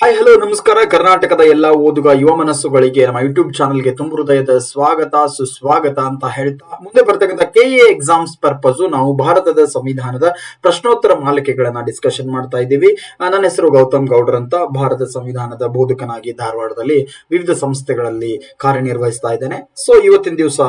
Hi hello ನಮಸ್ಕಾರ. ಕರ್ನಾಟಕದ ಎಲ್ಲ ಓದುಗ ಯುವ ಮನಸ್ಸುಗಳಿಗೆ ನಮ್ಮ ಯೂಟ್ಯೂಬ್ ಚಾನಲ್ಗೆ ತುಂಬ ಹೃದಯದ ಸ್ವಾಗತ, ಸುಸ್ವಾಗತ ಅಂತ ಹೇಳ್ತಾ ಮುಂದೆ ಬರ್ತಕ್ಕಂಥ ಕೆ ಎ ಎಕ್ಸಾಮ್ಸ್ ಪರ್ಪಸ್ ನಾವು ಭಾರತದ ಸಂವಿಧಾನದ ಪ್ರಶ್ನೋತ್ತರ ಮಾಲಿಕೆಗಳನ್ನ ಡಿಸ್ಕಷನ್ ಮಾಡ್ತಾ ಇದ್ದೀವಿ. ನನ್ನ ಹೆಸರು ಗೌತಮ್ ಗೌಡರ್ ಅಂತ ಭಾರತ ಸಂವಿಧಾನದ ಬೋಧಕನಾಗಿ ಧಾರವಾಡದಲ್ಲಿ ವಿವಿಧ ಸಂಸ್ಥೆಗಳಲ್ಲಿ ಕಾರ್ಯನಿರ್ವಹಿಸ್ತಾ ಇದ್ದೇನೆ. ಸೊ ಇವತ್ತಿನ ದಿವಸ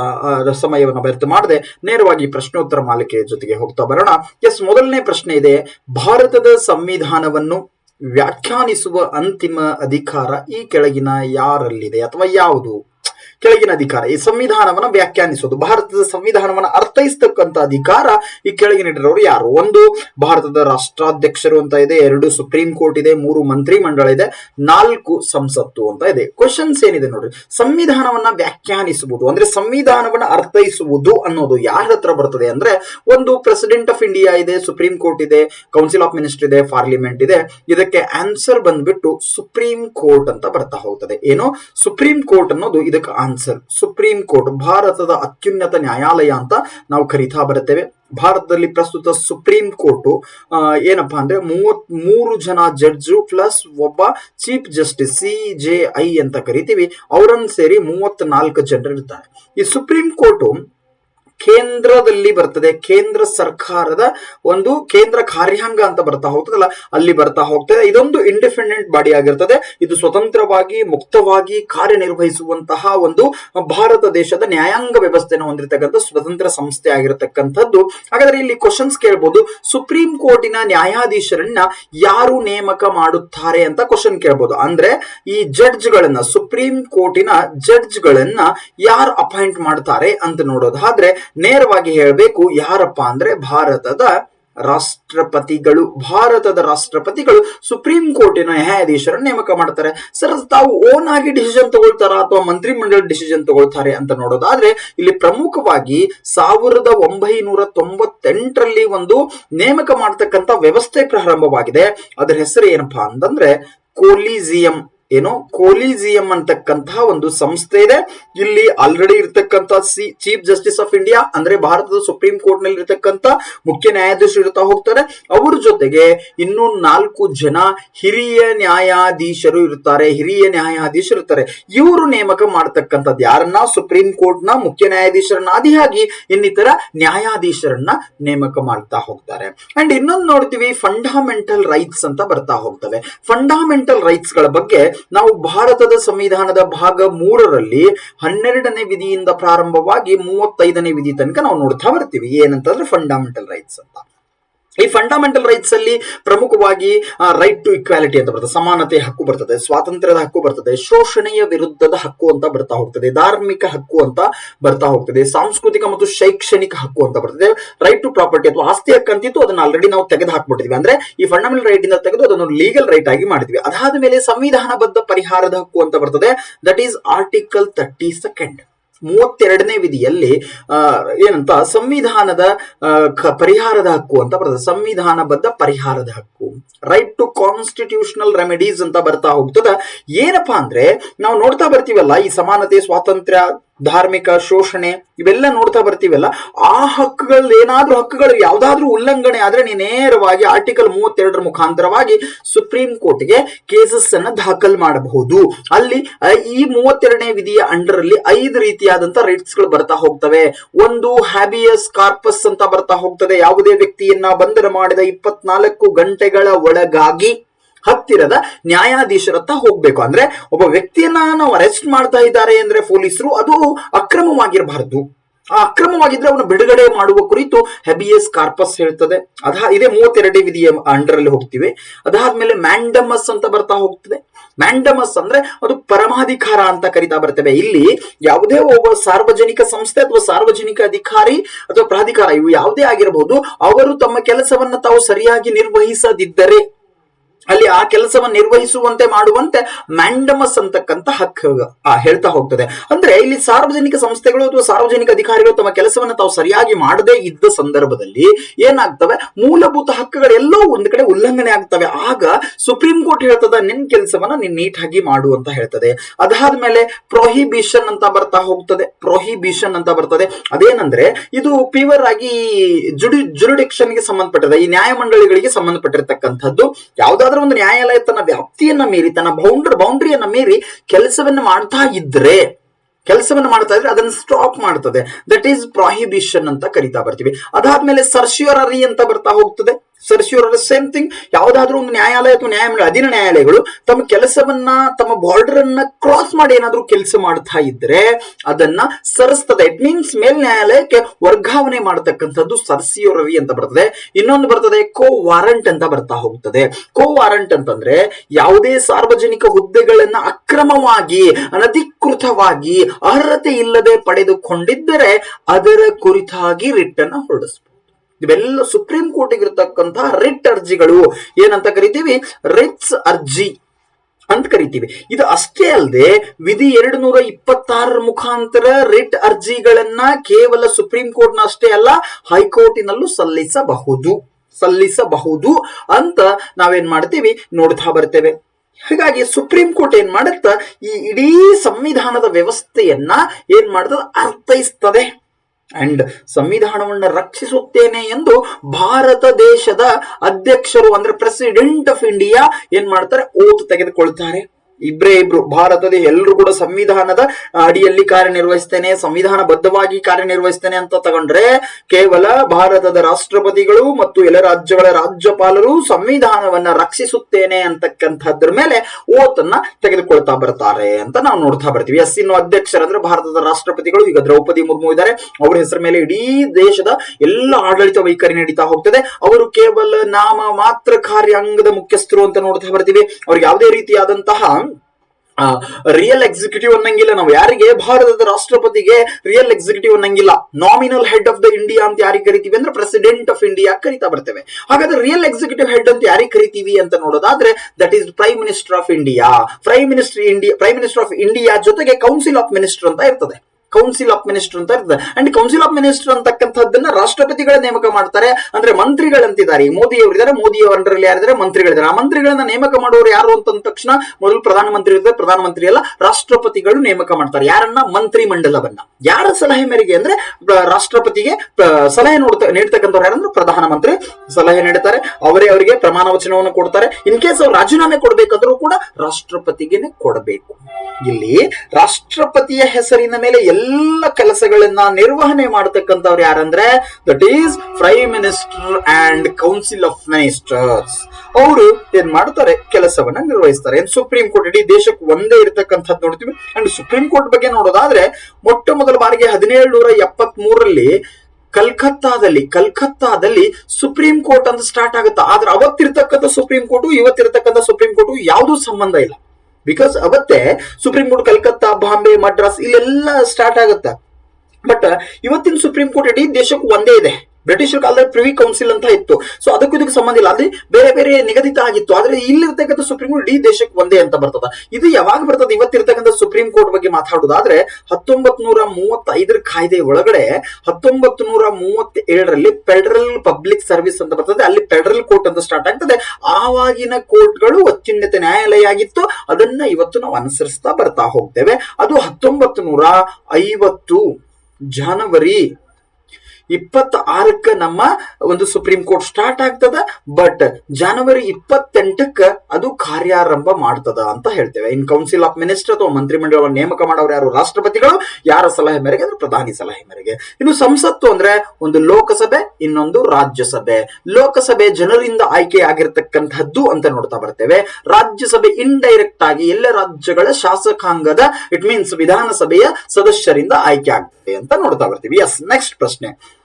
ಸಮಯವನ್ನು ವ್ಯರ್ಥ ಮಾಡದೆ ನೇರವಾಗಿ ಪ್ರಶ್ನೋತ್ತರ ಮಾಲಿಕೆಯ ಜೊತೆಗೆ ಹೋಗ್ತಾ ಬರೋಣ. ಎಸ್ ಮೊದಲನೇ ಪ್ರಶ್ನೆ ಇದೆ. ಭಾರತದ ಸಂವಿಧಾನವನ್ನು ವ್ಯಾಖ್ಯಾನಿಸುವ ಅಂತಿಮ ಅಧಿಕಾರ ಈ ಕೆಳಗಿನ ಯಾರಲ್ಲಿದೆ ಅಥವಾ ಯಾವುದು? ಕೆಳಗಿನ ಅಧಿಕಾರ. ಈ ಸಂವಿಧಾನವನ್ನ ವ್ಯಾಖ್ಯಾನಿಸೋದು. ಭಾರತದ ಸಂವಿಧಾನವನ್ನ ಅರ್ಥೈಸ್ತಕ್ಕಂತ ಅಧಿಕಾರ ಈ ಕೆಳಗಿನಿಟ್ಟಿರೋರು ಯಾರು? ಒಂದು, ಭಾರತದ ರಾಷ್ಟ್ರಾಧ್ಯಕ್ಷರು ಅಂತ ಇದೆ, ಎರಡು, ಸುಪ್ರೀಂ ಕೋರ್ಟ್ ಇದೆ, ಮೂರು ಮಂತ್ರಿ ಮಂಡಳ ಇದೆ, ನಾಲ್ಕು ಸಂಸತ್ತು ಅಂತ ಇದೆ. ಕ್ವಶನ್ಸ್ ಏನಿದೆ ನೋಡ್ರಿ? ಸಂವಿಧಾನವನ್ನ ವ್ಯಾಖ್ಯಾನಿಸುವುದು, ಅಂದ್ರೆ ಸಂವಿಧಾನವನ್ನ ಅರ್ಥೈಸುವುದು ಅನ್ನೋದು ಯಾರ ಹತ್ರ ಬರ್ತದೆ ಅಂದ್ರೆ, ಒಂದು ಪ್ರೆಸಿಡೆಂಟ್ ಆಫ್ ಇಂಡಿಯಾ ಇದೆ, ಸುಪ್ರೀಂ ಕೋರ್ಟ್ ಇದೆ ಕೌನ್ಸಿಲ್ ಆಫ್ ಮಿನಿಸ್ಟರ್ ಇದೆ ಪಾರ್ಲಿಮೆಂಟ್ ಇದೆ. ಇದಕ್ಕೆ ಆನ್ಸರ್ ಬಂದ್ಬಿಟ್ಟು ಸುಪ್ರೀಂ ಕೋರ್ಟ್ ಅಂತ ಬರ್ತಾ ಹೋಗ್ತದೆ. ಏನು? ಸುಪ್ರೀಂ ಕೋರ್ಟ್ ಅನ್ನೋದು ಇದಕ್ಕೆ ಆನ್ಸರ್. ಸುಪ್ರೀಂ ಕೋರ್ಟ್, ಭಾರತದ ಅತ್ಯುನ್ನತ ನ್ಯಾಯಾಲಯ ಅಂತ ನಾವು ಕರೀತಾ ಬರುತ್ತೇವೆ. ಭಾರತದಲ್ಲಿ ಪ್ರಸ್ತುತ ಸುಪ್ರೀಂ ಕೋರ್ಟು ಏನಪ್ಪಾ ಅಂದ್ರೆ ಮೂವತ್ ಮೂರು ಜನ ಜಡ್ಜು ಪ್ಲಸ್ ಒಬ್ಬ chief justice, C J I ಅಂತ ಕರಿತೀವಿ. ಅವರನ್ನು ಸೇರಿ ಮೂವತ್ನಾಲ್ಕು ಜನರು ಇರ್ತಾರೆ ಈ ಸುಪ್ರೀಂ ಕೋರ್ಟ್ ಕೇಂದ್ರದಲ್ಲಿ ಬರ್ತದೆ, ಕೇಂದ್ರ ಸರ್ಕಾರದ ಒಂದು ಕೇಂದ್ರ ಕಾರ್ಯಾಂಗ ಅಂತ ಬರ್ತಾ ಹೋಗ್ತದಲ್ಲ, ಅಲ್ಲಿ ಬರ್ತಾ ಹೋಗ್ತದೆ. ಇದೊಂದು ಇಂಡಿಪೆಂಡೆಂಟ್ ಬಾಡಿ ಆಗಿರ್ತದೆ. ಇದು ಸ್ವತಂತ್ರವಾಗಿ, ಮುಕ್ತವಾಗಿ ಕಾರ್ಯನಿರ್ವಹಿಸುವಂತಹ ಒಂದು ಭಾರತ ದೇಶದ ನ್ಯಾಯಾಂಗ ವ್ಯವಸ್ಥೆಯನ್ನು ಹೊಂದಿರತಕ್ಕಂಥ ಸ್ವತಂತ್ರ ಸಂಸ್ಥೆ ಆಗಿರತಕ್ಕಂಥದ್ದು. ಹಾಗಾದ್ರೆ ಇಲ್ಲಿ ಕ್ವಶನ್ಸ್ ಕೇಳ್ಬೋದು. ಸುಪ್ರೀಂ ಕೋರ್ಟಿನ ನ್ಯಾಯಾಧೀಶರನ್ನ ಯಾರು ನೇಮಕ ಮಾಡುತ್ತಾರೆ ಅಂತ ಕ್ವಶನ್ ಕೇಳ್ಬೋದು. ಅಂದ್ರೆ ಈ ಜಡ್ಜ್ ಗಳನ್ನ ಸುಪ್ರೀಂ ಕೋರ್ಟಿನ ಜಡ್ಜ್ ಗಳನ್ನ ಯಾರು ಅಪಾಯಿಂಟ್ ಮಾಡ್ತಾರೆ ಅಂತ ನೋಡೋದಾದ್ರೆ ನೇರವಾಗಿ ಹೇಳಬೇಕು, ಯಾರಪ್ಪ ಅಂದ್ರೆ ಭಾರತದ ರಾಷ್ಟ್ರಪತಿಗಳು. ಭಾರತದ ರಾಷ್ಟ್ರಪತಿಗಳು ಸುಪ್ರೀಂ ಕೋರ್ಟಿನ ನ್ಯಾಯಾಧೀಶರನ್ನು ನೇಮಕ ಮಾಡ್ತಾರೆ. ಸರ್ ತಾವು ಓನ್ ಆಗಿ ಡಿಸಿಷನ್ ತಗೊಳ್ತಾರ ಅಥವಾ ಮಂತ್ರಿಮಂಡಲ ಡಿಸಿಷನ್ ತಗೊಳ್ತಾರೆ ಅಂತ ನೋಡೋದಾದ್ರೆ, ಇಲ್ಲಿ ಪ್ರಮುಖವಾಗಿ ಸಾವಿರದ ಒಂಬೈನೂರ ತೊಂಬತ್ತೆಂಟರಲ್ಲಿ ಒಂದು ನೇಮಕ ಮಾಡತಕ್ಕಂತ ವ್ಯವಸ್ಥೆ ಪ್ರಾರಂಭವಾಗಿದೆ. ಅದರ ಹೆಸರು ಏನಪ್ಪಾ ಅಂತಂದ್ರೆ, ಕೋಲಿಸಿಯಂ. ಏನೋ ಕೋಲಿಜಿಯಂ ಅಂತಕ್ಕಂತಹ ಒಂದು ಸಂಸ್ಥೆ ಇದೆ. ಇಲ್ಲಿ ಆಲ್ರೆಡಿ ಇರ್ತಕ್ಕಂಥ C, chief justice of India ಅಂದ್ರೆ ಭಾರತದ ಸುಪ್ರೀಂ ಕೋರ್ಟ್ನಲ್ಲಿ ಇರತಕ್ಕಂತ ಮುಖ್ಯ ನ್ಯಾಯಾಧೀಶರು ಇರ್ತಾ ಹೋಗ್ತಾರೆ. ಅವ್ರ ಜೊತೆಗೆ ಇನ್ನೂ ನಾಲ್ಕು ಜನ ಹಿರಿಯ ನ್ಯಾಯಾಧೀಶರು ಇರ್ತಾರೆ ಹಿರಿಯ ನ್ಯಾಯಾಧೀಶರು ಇರ್ತಾರೆ. ಇವರು ನೇಮಕ ಮಾಡ್ತಕ್ಕಂಥದ್ದು ಯಾರನ್ನ? ಸುಪ್ರೀಂ ಕೋರ್ಟ್ನ ಮುಖ್ಯ ನ್ಯಾಯಾಧೀಶರನ್ನ ಆದಿಯಾಗಿ ಇನ್ನಿತರ ನ್ಯಾಯಾಧೀಶರನ್ನ ನೇಮಕ ಮಾಡ್ತಾ ಹೋಗ್ತಾರೆ. ಅಂಡ್ ಇನ್ನೊಂದು ನೋಡ್ತೀವಿ ಫಂಡಮೆಂಟಲ್ ರೈಟ್ಸ್ ಅಂತ ಬರ್ತಾ ಹೋಗ್ತವೆ. ಫಂಡಮೆಂಟಲ್ ರೈಟ್ಸ್ಗಳ ಬಗ್ಗೆ ನಾವು ಭಾರತದ ಸಂವಿಧಾನದ ಭಾಗ ಮೂರರಲ್ಲಿ ಹನ್ನೆರಡನೇ ವಿಧಿಯಿಂದ ಪ್ರಾರಂಭವಾಗಿ ಮೂವತ್ತೈದನೇ ವಿಧಿ ತನಕ ನಾವು ನೋಡ್ತಾ ಬರ್ತೀವಿ. ಏನಂತಂದ್ರೆ ಫಂಡಮೆಂಟಲ್ ರೈಟ್ಸ್ ಅಂತ. ಈ ಫಂಡಮೆಂಟಲ್ ರೈಟ್ಸ್ ಅಲ್ಲಿ ಪ್ರಮುಖವಾಗಿ ರೈಟ್ ಟು ಇಕ್ವಾಲಿಟಿ ಅಂತ ಬರ್ತದೆ ಸಮಾನತೆ ಹಕ್ಕು ಬರ್ತದೆ, ಸ್ವಾತಂತ್ರ್ಯದ ಹಕ್ಕು ಬರ್ತದೆ, ಶೋಷಣೆಯ ವಿರುದ್ಧದ ಹಕ್ಕು ಅಂತ ಬರ್ತಾ ಹೋಗ್ತದೆ, ಧಾರ್ಮಿಕ ಹಕ್ಕು ಅಂತ ಬರ್ತಾ ಹೋಗ್ತದೆ, ಸಾಂಸ್ಕೃತಿಕ ಮತ್ತು ಶೈಕ್ಷಣಿಕ ಹಕ್ಕು ಅಂತ ಬರ್ತದೆ ರೈಟ್ ಟು ಪ್ರಾಪರ್ಟಿ ಅಥವಾ ಆಸ್ತಿ ಹಕ್ಕಂತಿತ್ತು ಅದನ್ನ ಆಲ್ರೆಡಿ ನಾವು ತೆಗೆದು ಹಾಕ್ಬಿಟ್ಟಿದ್ವಿ. ಅಂದ್ರೆ ಈ ಫಂಡಮೆಂಟಲ್ ರೈಟ್ ಇಂದ ತೆಗೆದು ಅದನ್ನು ಲೀಗಲ್ ರೈಟ್ ಆಗಿ ಮಾಡಿದ್ವಿ. ಅದಾದ ಮೇಲೆ ಸಂವಿಧಾನಬದ್ಧ ಪರಿಹಾರದ ಹಕ್ಕು ಅಂತ ಬರ್ತದೆ that is article thirty second ಮೂವತ್ತೆರಡನೇ ವಿಧಿಯಲ್ಲಿ ಏನಂತ, ಸಂವಿಧಾನದ ಪರಿಹಾರದ ಹಕ್ಕು ಅಂತ ಬರ್ತದೆ. ಸಂವಿಧಾನಬದ್ಧ ಪರಿಹಾರದ ಹಕ್ಕು. ರೈಟ್ ಟು ಕಾನ್ಸ್ಟಿಟ್ಯೂಷನಲ್ ರೆಮಿಡೀಸ್ ಅಂತ ಬರ್ತಾ ಹೋಗ್ತದ. ಏನಪ್ಪಾ ಅಂದ್ರೆ, ನಾವು ನೋಡ್ತಾ ಬರ್ತೀವಲ್ಲ, ಈ ಸಮಾನತೆ, ಸ್ವಾತಂತ್ರ್ಯ ಧಾರ್ಮಿಕ, ಶೋಷಣೆ ಇವೆಲ್ಲ ನೋಡ್ತಾ ಬರ್ತೀವಲ್ಲ, ಆ ಹಕ್ಕುಗಳು ಏನಾದ್ರೂ ಹಕ್ಕುಗಳು ಯಾವ್ದಾದ್ರೂ ಉಲ್ಲಂಘನೆ ಆದ್ರೆ ನೇರವಾಗಿ ಆರ್ಟಿಕಲ್ ಮೂವತ್ತೆರಡರ ಮುಖಾಂತರವಾಗಿ ಸುಪ್ರೀಂ ಕೋರ್ಟ್ಗೆ ಕೇಸಸ್ ಅನ್ನ ದಾಖಲ್ ಮಾಡಬಹುದು. ಅಲ್ಲಿ ಈ ಮೂವತ್ತೆರಡನೇ ವಿಧಿಯ ಅಂಡರ್ ಅಲ್ಲಿ ಐದು ರೀತಿಯಾದಂತ ರೈಟ್ಸ್ಗಳು ಬರ್ತಾ ಹೋಗ್ತವೆ. ಒಂದು ಹ್ಯಾಬಿಯಸ್ ಕಾರ್ಪಸ್ ಅಂತ ಬರ್ತಾ ಹೋಗ್ತದೆ. ಯಾವುದೇ ವ್ಯಕ್ತಿಯನ್ನ ಬಂಧನ ಮಾಡಿದ ಇಪ್ಪತ್ನಾಲ್ಕು ಗಂಟೆಗಳ ಒಳಗಾಗಿ ಹತ್ತಿರದ ನ್ಯಾಯಾಧೀಶರತ್ತ ಹೋಗ್ಬೇಕು. ಅಂದ್ರೆ ಒಬ್ಬ ವ್ಯಕ್ತಿಯನ್ನ ನಾವು ಅರೆಸ್ಟ್ ಮಾಡ್ತಾ ಇದ್ದಾರೆ ಅಂದ್ರೆ ಪೊಲೀಸರು, ಅದು ಅಕ್ರಮವಾಗಿರಬಾರದು. ಆ ಅಕ್ರಮವಾಗಿದ್ರೆ ಅವನು ಬಿಡುಗಡೆ ಮಾಡುವ ಕುರಿತು ಹೆಬಿಯಸ್ ಕಾರ್ಪಸ್ ಹೇಳ್ತದೆ. ಅದ ಇದೇ ಮೂವತ್ತೆರಡೇ ವಿಧಿಯ ಅಂಡರ್ ಅಲ್ಲಿ ಹೋಗ್ತೀವಿ. ಅದಾದ್ಮೇಲೆ ಮ್ಯಾಂಡಮಸ್ ಅಂತ ಬರ್ತಾ ಹೋಗ್ತದೆ. ಮ್ಯಾಂಡಮಸ್ ಅಂದ್ರೆ ಅದು ಪರಮಾಧಿಕಾರ ಅಂತ ಕರಿತಾ ಬರ್ತೇವೆ. ಇಲ್ಲಿ ಯಾವುದೇ ಒಬ್ಬ ಸಾರ್ವಜನಿಕ ಸಂಸ್ಥೆ ಅಥವಾ ಸಾರ್ವಜನಿಕ ಅಧಿಕಾರಿ ಅಥವಾ ಪ್ರಾಧಿಕಾರ ಇವು ಯಾವುದೇ ಆಗಿರಬಹುದು ಅವರು ತಮ್ಮ ಕೆಲಸವನ್ನ ತಾವು ಸರಿಯಾಗಿ ನಿರ್ವಹಿಸದಿದ್ದರೆ ಅಲ್ಲಿ ಆ ಕೆಲಸವನ್ನು ನಿರ್ವಹಿಸುವಂತೆ ಮಾಡುವಂತೆ ಮ್ಯಾಂಡಮಸ್ ಅಂತಕ್ಕಂಥ ಹಕ್ಕು ಹೇಳ್ತಾ ಹೋಗ್ತದೆ. ಅಂದ್ರೆ ಇಲ್ಲಿ ಸಾರ್ವಜನಿಕ ಸಂಸ್ಥೆಗಳು ಅಥವಾ ಸಾರ್ವಜನಿಕ ಅಧಿಕಾರಿಗಳು ತಮ್ಮ ಕೆಲಸವನ್ನು ತಾವು ಸರಿಯಾಗಿ ಮಾಡದೇ ಇದ್ದ ಸಂದರ್ಭದಲ್ಲಿ ಏನಾಗ್ತವೆ? ಮೂಲಭೂತ ಹಕ್ಕುಗಳೆಲ್ಲೋ ಒಂದ್ ಕಡೆ ಉಲ್ಲಂಘನೆ ಆಗ್ತವೆ. ಆಗ ಸುಪ್ರೀಂ ಕೋರ್ಟ್ ಹೇಳ್ತದ, ನಿನ್ ಕೆಲಸವನ್ನ ನೀನ್ ನೀಟಾಗಿ ಮಾಡು ಅಂತ ಹೇಳ್ತದೆ. ಅದಾದ್ಮೇಲೆ ಪ್ರೊಹಿಬಿಷನ್ ಅಂತ ಬರ್ತಾ ಹೋಗ್ತದೆ. ಪ್ರೊಹಿಬಿಷನ್ ಅಂತ ಬರ್ತದೆ. ಅದೇನಂದ್ರೆ, ಇದು ಪ್ಯೂರ್ ಆಗಿ ಜುಡಿ ಜುರುಡಿಕ್ಷನ್ಗೆ ಸಂಬಂಧಪಟ್ಟದ, ಈ ನ್ಯಾಯಮಂಡಳಿಗಳಿಗೆ ಸಂಬಂಧಪಟ್ಟಿರ್ತಕ್ಕಂಥದ್ದು. ಯಾವ್ದಾದ್ರೂ ಒಂದು ನ್ಯಾಯಾಲಯ ತನ್ನ ವ್ಯಾಪ್ತಿಯನ್ನ ಮೀರಿ, ತನ್ನ ಬೌಂಡ್ರ್ ಬೌಂಡ್ರಿಯನ್ನ ಮೀರಿ ಕೆಲಸವನ್ನು ಮಾಡ್ತಾ ಇದ್ರೆ, ಕೆಲಸವನ್ನು ಮಾಡ್ತಾ ಇದ್ರೆ ಅದನ್ನು ಸ್ಟಾಪ್ ಮಾಡ್ತದೆ. ದಟ್ ಈಸ್ ಪ್ರಾಹಿಬಿಷನ್ ಅಂತ ಕರಿತಾ ಬರ್ತೀವಿ. ಅದಾದ್ಮೇಲೆ ಸರ್ಶಿಯೋರರಿ ಅಂತ ಬರ್ತಾ ಹೋಗ್ತದೆ. ಸರ್ಶ್ಯೂರರಿ ಸೇಮ್ ಥಿಂಗ್ ಯಾವ್ದಾದ್ರು ಒಂದು ನ್ಯಾಯಾಲಯ ಅಥವಾ ನ್ಯಾಯಾಲಯ ಅಧೀನ ನ್ಯಾಯಾಲಯಗಳು ತಮ್ಮ ಕೆಲಸವನ್ನ, ತಮ್ಮ ಬಾರ್ಡರ್ ಅನ್ನ ಕ್ರಾಸ್ ಮಾಡಿ ಏನಾದ್ರೂ ಕೆಲಸ ಮಾಡ್ತಾ ಇದ್ರೆ ಅದನ್ನ ಸರಿಸ್ತದೆ. ಇಟ್ ಮೀನ್ಸ್ ಮೇಲ್ ನ್ಯಾಯಾಲಯಕ್ಕೆ ವರ್ಗಾವಣೆ ಮಾಡತಕ್ಕಂಥದ್ದು ಸರ್ಸಿಯೋರವಿ ಅಂತ ಬರ್ತದೆ. ಇನ್ನೊಂದು ಬರ್ತದೆ ಕೋ ವಾರಂಟ್ ಅಂತ ಬರ್ತಾ ಹೋಗ್ತದೆ. ಕೋ ವಾರಂಟ್ ಅಂತಂದ್ರೆ ಯಾವುದೇ ಸಾರ್ವಜನಿಕ ಹುದ್ದೆಗಳನ್ನ ಅಕ್ರಮವಾಗಿ, ಅನಧಿಕೃತವಾಗಿ ಅರ್ಹತೆ ಇಲ್ಲದೆ ಪಡೆದುಕೊಂಡಿದ್ದರೆ ಅದರ ಕುರಿತಾಗಿ ರಿಟ್ ಅನ್ನ ಹೊರಡಿಸಬಹುದು ಇವೆಲ್ಲ ಸುಪ್ರೀಂ ಕೋರ್ಟಿಗೆ ಇರತಕ್ಕಂತಹ ರಿಟ್ ಅರ್ಜಿಗಳು. ಏನಂತ ಕರಿತೀವಿ? ರಿಟ್ಸ್ ಅರ್ಜಿ ಅಂತ ಕರಿತೀವಿ. ಇದು ಅಷ್ಟೇ ಅಲ್ಲದೆ ವಿಧಿ ಎರಡು ನೂರ ಇಪ್ಪತ್ತಾರರ ಮುಖಾಂತರ ರಿಟ್ ಅರ್ಜಿಗಳನ್ನ ಕೇವಲ ಸುಪ್ರೀಂ ಕೋರ್ಟ್ನ ಅಷ್ಟೇ ಅಲ್ಲ, ಹೈಕೋರ್ಟಿನಲ್ಲೂ ಸಲ್ಲಿಸಬಹುದು. ಸಲ್ಲಿಸಬಹುದು ಅಂತ ನಾವೇನ್ ಮಾಡ್ತೀವಿ? ನೋಡ್ತಾ ಬರ್ತೇವೆ. ಹಾಗಾಗಿ ಸುಪ್ರೀಂ ಕೋರ್ಟ್ ಏನ್ ಮಾಡುತ್ತ? ಈ ಇಡೀ ಸಂವಿಧಾನದ ವ್ಯವಸ್ಥೆಯನ್ನ ಏನ್ ಮಾಡ್ತದ? ಅರ್ಥೈಸ್ತದೆ. ಅಂಡ್ ಸಂವಿಧಾನವನ್ನ ರಕ್ಷಿಸುತ್ತೇನೆ ಎಂದು ಭಾರತ ದೇಶದ ಅಧ್ಯಕ್ಷರು, ಅಂದ್ರೆ ಪ್ರೆಸಿಡೆಂಟ್ ಆಫ್ ಇಂಡಿಯಾ ಏನ್ ಮಾಡ್ತಾರೆ? ಓತು ತೆಗೆದುಕೊಳ್ತಾರೆ. ಇಬ್ರೇ ಇಬ್ರು, ಭಾರತದ ಎಲ್ಲರೂ ಕೂಡ ಸಂವಿಧಾನದ ಅಡಿಯಲ್ಲಿ ಕಾರ್ಯನಿರ್ವಹಿಸ್ತೇನೆ ಸಂವಿಧಾನ ಬದ್ಧವಾಗಿ ಕಾರ್ಯನಿರ್ವಹಿಸ್ತೇನೆ ಅಂತ ತಗೊಂಡ್ರೆ ಕೇವಲ ಭಾರತದ ರಾಷ್ಟ್ರಪತಿಗಳು ಮತ್ತು ಎಲ್ಲ ರಾಜ್ಯಗಳ ರಾಜ್ಯಪಾಲರು ಸಂವಿಧಾನವನ್ನ ರಕ್ಷಿಸುತ್ತೇನೆ ಅಂತಕ್ಕಂಥದ್ರ ಮೇಲೆ ಓತನ್ನ ತೆಗೆದುಕೊಳ್ತಾ ಬರ್ತಾರೆ ಅಂತ ನಾವು ನೋಡ್ತಾ ಬರ್ತೀವಿ. ಎಸ್, ಇನ್ನು ಅಧ್ಯಕ್ಷರಂದ್ರೆ ಭಾರತದ ರಾಷ್ಟ್ರಪತಿಗಳು, ಈಗ ದ್ರೌಪದಿ ಮುರ್ಮು ಇದ್ದಾರೆ. ಅವರ ಹೆಸರ ಮೇಲೆ ಇಡೀ ದೇಶದ ಎಲ್ಲ ಆಡಳಿತ ವೈಖರಿ ನಡೀತಾ ಹೋಗ್ತದೆ. ಅವರು ಕೇವಲ ನಾಮ ಮಾತ್ರ ಕಾರ್ಯಾಂಗದ ಮುಖ್ಯಸ್ಥರು ಅಂತ ನೋಡ್ತಾ ಬರ್ತೀವಿ. ಅವ್ರಿಗೆ ಯಾವುದೇ ರೀತಿಯಾದಂತಹ ರಿಯಲ್ ಎಕ್ಸಿಕ್ಯೂಟಿವ್ ಅನ್ನಂಗಿಲ್ಲ. ನಾವು ಯಾರಿಗೆ? ಭಾರತದ ರಾಷ್ಟ್ರಪತಿಗೆ ರಿಯಲ್ ಎಕ್ಸಿಕ್ಯೂಟಿವ್ ಅನ್ನಂಗಿಲ್ಲ. Nominal head of the India ಅಂತ ಯಾರಿಗೆ ಕರಿತೀವಿ ಅಂದ್ರೆ ಪ್ರೆಸಿಡೆಂಟ್ ಆಫ್ ಇಂಡಿಯಾ ಕರಿತಾ ಬರ್ತೇವೆ. ಹಾಗಾದ್ರೆ ರಿಯಲ್ ಎಕ್ಸಿಕ್ಯೂಟಿವ್ ಹೆಡ್ ಅಂತ ಯಾರಿಗೆ ಕರಿತೀವಿ ಅಂತ ನೋಡೋದಾದ್ರೆ that is prime minister of India prime minister India prime minister of India ಜೊತೆಗೆ ಕೌನ್ಸಿಲ್ ಆಫ್ ಮಿನಿಸ್ಟರ್ ಅಂತ ಇರ್ತದೆ. ಕೌನ್ಸಿಲ್ ಆಫ್ ಮಿನಿಸ್ಟರ್ ಅಂತ ಇರ್ತದೆ. ಅಂಡ್ ಕೌನ್ಸಿಲ್ ಆಫ್ ಮಿನಿಸ್ಟರ್ ಅಂತಕ್ಕಂಥದ್ದನ್ನ ರಾಷ್ಟ್ರಪತಿಗಳ ನೇಮಕ ಮಾಡ್ತಾರೆ. ಅಂದ್ರೆ ಮಂತ್ರಿಗಳಂತಿದ್ದಾರೆ ಮೋದಿ ಅವರಿದ್ದಾರೆ, ಮೋದಿ ಅವರಲ್ಲಿ ಯಾರಿದ್ದಾರೆ ಮಂತ್ರಿಗಳಿದ್ದಾರೆ ಆ ಮಂತ್ರಿಗಳನ್ನ ನೇಮಕ ಮಾಡುವವರು ಯಾರು ಅಂತಂದ ತಕ್ಷಣ ಮೊದಲು ಪ್ರಧಾನಮಂತ್ರಿ ಇರ್ತಾರೆ ಪ್ರಧಾನಮಂತ್ರಿ ಅಲ್ಲ, ರಾಷ್ಟ್ರಪತಿಗಳು ನೇಮಕ ಮಾಡ್ತಾರೆ. ಯಾರನ್ನ? ಮಂತ್ರಿ ಮಂಡಲವನ್ನ ಯಾರ ಸಲಹೆ ಮೇರೆಗೆ ಅಂದ್ರೆ ರಾಷ್ಟ್ರಪತಿಗೆ ಸಲಹೆ ನೋಡ್ತಾ, ನೀಡ್ತಕ್ಕಂಥವ್ರು ಯಾರಂದ್ರೆ ಪ್ರಧಾನಮಂತ್ರಿ ಸಲಹೆ ನೀಡುತ್ತಾರೆ ಅವರೇ ಅವರಿಗೆ ಪ್ರಮಾಣ ವಚನವನ್ನು ಕೊಡ್ತಾರೆ. ಇನ್ ಕೇಸ್ ಅವ್ರು ರಾಜೀನಾಮೆ ಕೊಡ್ಬೇಕಾದ್ರೂ ಕೂಡ ರಾಷ್ಟ್ರಪತಿಗೆನೆ ಕೊಡಬೇಕು. ಇಲ್ಲಿ ರಾಷ್ಟ್ರಪತಿಯ ಹೆಸರಿನ ಮೇಲೆ ಎಲ್ಲ ಕೆಲಸಗಳನ್ನ ನಿರ್ವಹಣೆ ಮಾಡತಕ್ಕಂಥವ್ರು ಯಾರಂದ್ರೆ that is prime minister and council of ministers ಅವರು ಏನ್ ಮಾಡ್ತಾರೆ, ಕೆಲಸವನ್ನ ನಿರ್ವಹಿಸ್ತಾರೆ. ಸುಪ್ರೀಂ ಕೋರ್ಟ್ ಇಡೀ ದೇಶಕ್ಕೆ ಒಂದೇ ಇರತಕ್ಕಂಥದ್ದು ನೋಡ್ತೀವಿ. ಅಂಡ್ ಸುಪ್ರೀಂ ಕೋರ್ಟ್ ಬಗ್ಗೆ ನೋಡೋದಾದ್ರೆ, ಮೊಟ್ಟ ಮೊದಲ ಬಾರಿಗೆ ಹದಿನೇಳು ನೂರ ಎಪ್ಪತ್ತ್ ಮೂರರಲ್ಲಿ ಕಲ್ಕತ್ತಾದಲ್ಲಿ ಕಲ್ಕತ್ತಾದಲ್ಲಿ ಸುಪ್ರೀಂ ಕೋರ್ಟ್ ಅಂತ ಸ್ಟಾರ್ಟ್ ಆಗುತ್ತೆ. ಆದ್ರೆ ಅವತ್ತಿರ್ತಕ್ಕಂಥ ಸುಪ್ರೀಂ ಕೋರ್ಟು ಇವತ್ತಿರ್ತಕ್ಕಂಥ ಸುಪ್ರೀಂ ಕೋರ್ಟು ಯಾವುದೂ ಸಂಬಂಧ ಇಲ್ಲ. ಬಿಕಾಸ್ ಅವತ್ತೆ ಸುಪ್ರೀಂ ಕೋರ್ಟ್ ಕಲ್ಕತ್ತಾ ಬಾಂಬೆ ಮಡ್ರಾಸ್ ಇಲ್ಲೆಲ್ಲ ಸ್ಟಾರ್ಟ್ ಆಗುತ್ತೆ? ಬಟ್ ಇವತ್ತಿನ ಸುಪ್ರೀಂ ಕೋರ್ಟ್ ಇಡೀ ದೇಶಕ್ಕೂ ಒಂದೇ ಇದೆ. ಬ್ರಿಟಿಷರ ಕಾಲದಲ್ಲಿ ಪ್ರಿವಿ ಕೌನ್ಸಿಲ್ ಅಂತ ಇತ್ತು. ಸೊ ಅದಕ್ಕೂ ಇದಕ್ಕೆ ಸಂಬಂಧ ಇಲ್ಲ. ಅಲ್ಲಿ ಬೇರೆ ಬೇರೆ ನಿಗದಿತ ಆಗಿತ್ತು. ಆದ್ರೆ ಇಲ್ಲಿರ್ತಕ್ಕಂಥ ಸುಪ್ರೀಂ ಕೋರ್ಟ್ ಇಡೀ ದೇಶಕ್ಕೆ ಒಂದೇ ಅಂತ ಬರ್ತದ. ಇದು ಯಾವಾಗ ಬರ್ತದೆ? ಇವತ್ತಿರ್ತಕ್ಕಂಥ ಸುಪ್ರೀಂ ಕೋರ್ಟ್ ಬಗ್ಗೆ ಮಾತಾಡೋದಾದ್ರೆ ಹತ್ತೊಂಬತ್ ನೂರ ಮೂವತ್ತೈದರ ಕಾಯ್ದೆ ಒಳಗಡೆ ಹತ್ತೊಂಬತ್ ನೂರ ಮೂವತ್ತೇಳರಲ್ಲಿ ಫೆಡರಲ್ ಪಬ್ಲಿಕ್ ಸರ್ವಿಸ್ ಅಂತ ಬರ್ತದೆ. ಅಲ್ಲಿ ಫೆಡರಲ್ ಕೋರ್ಟ್ ಅಂತ ಸ್ಟಾರ್ಟ್ ಆಗ್ತದೆ. ಆವಾಗಿನ ಕೋರ್ಟ್ಗಳು ಅತ್ಯುನ್ನತ ನ್ಯಾಯಾಲಯ ಆಗಿತ್ತು. ಅದನ್ನ ಇವತ್ತು ನಾವು ಅನುಸರಿಸ್ತಾ ಬರ್ತಾ ಹೋಗ್ತೇವೆ. ಅದು ಹತ್ತೊಂಬತ್ತು ನೂರ ಐವತ್ತು ಜನವರಿ ಇಪ್ಪತ್ತ ಆರಕ್ಕ ನಮ್ಮ ಒಂದು ಸುಪ್ರೀಂ ಕೋರ್ಟ್ ಸ್ಟಾರ್ಟ್ ಆಗ್ತದ ಬಟ್ ಜನವರಿ ಇಪ್ಪತ್ತೆಂಟಕ್ಕ ಅದು ಕಾರ್ಯಾರಂಭ ಮಾಡ್ತದ ಅಂತ ಹೇಳ್ತೇವೆ. ಇನ್ ಕೌನ್ಸಿಲ್ ಆಫ್ ಮಿನಿಸ್ಟರ್ ಅಥವಾ ಮಂತ್ರಿಮಂಡಲವನ್ನು ನೇಮಕ ಮಾಡೋರು ಯಾರು? ರಾಷ್ಟ್ರಪತಿಗಳು. ಯಾರ ಸಲಹೆ ಮೇರೆಗೆ? ಅಂದ್ರೆ ಪ್ರಧಾನಿ ಸಲಹೆ ಮೇರೆಗೆ. ಇನ್ನು ಸಂಸತ್ತು ಅಂದ್ರೆ ಒಂದು ಲೋಕಸಭೆ, ಇನ್ನೊಂದು ರಾಜ್ಯಸಭೆ. ಲೋಕಸಭೆ ಜನರಿಂದ ಆಯ್ಕೆ ಆಗಿರ್ತಕ್ಕಂಥದ್ದು ಅಂತ ನೋಡ್ತಾ ಬರ್ತೇವೆ. ರಾಜ್ಯಸಭೆ ಇಂಡೈರೆಕ್ಟ್ ಆಗಿ ಎಲ್ಲ ರಾಜ್ಯಗಳ ಶಾಸಕಾಂಗದ ಇಟ್ ಮೀನ್ಸ್ ವಿಧಾನಸಭೆಯ ಸದಸ್ಯರಿಂದ ಆಯ್ಕೆ ಆಗ್ತದೆ ಅಂತ ನೋಡ್ತಾ ಬರ್ತೀವಿ. ಎಸ್ ನೆಕ್ಸ್ಟ್ ಪ್ರಶ್ನೆ.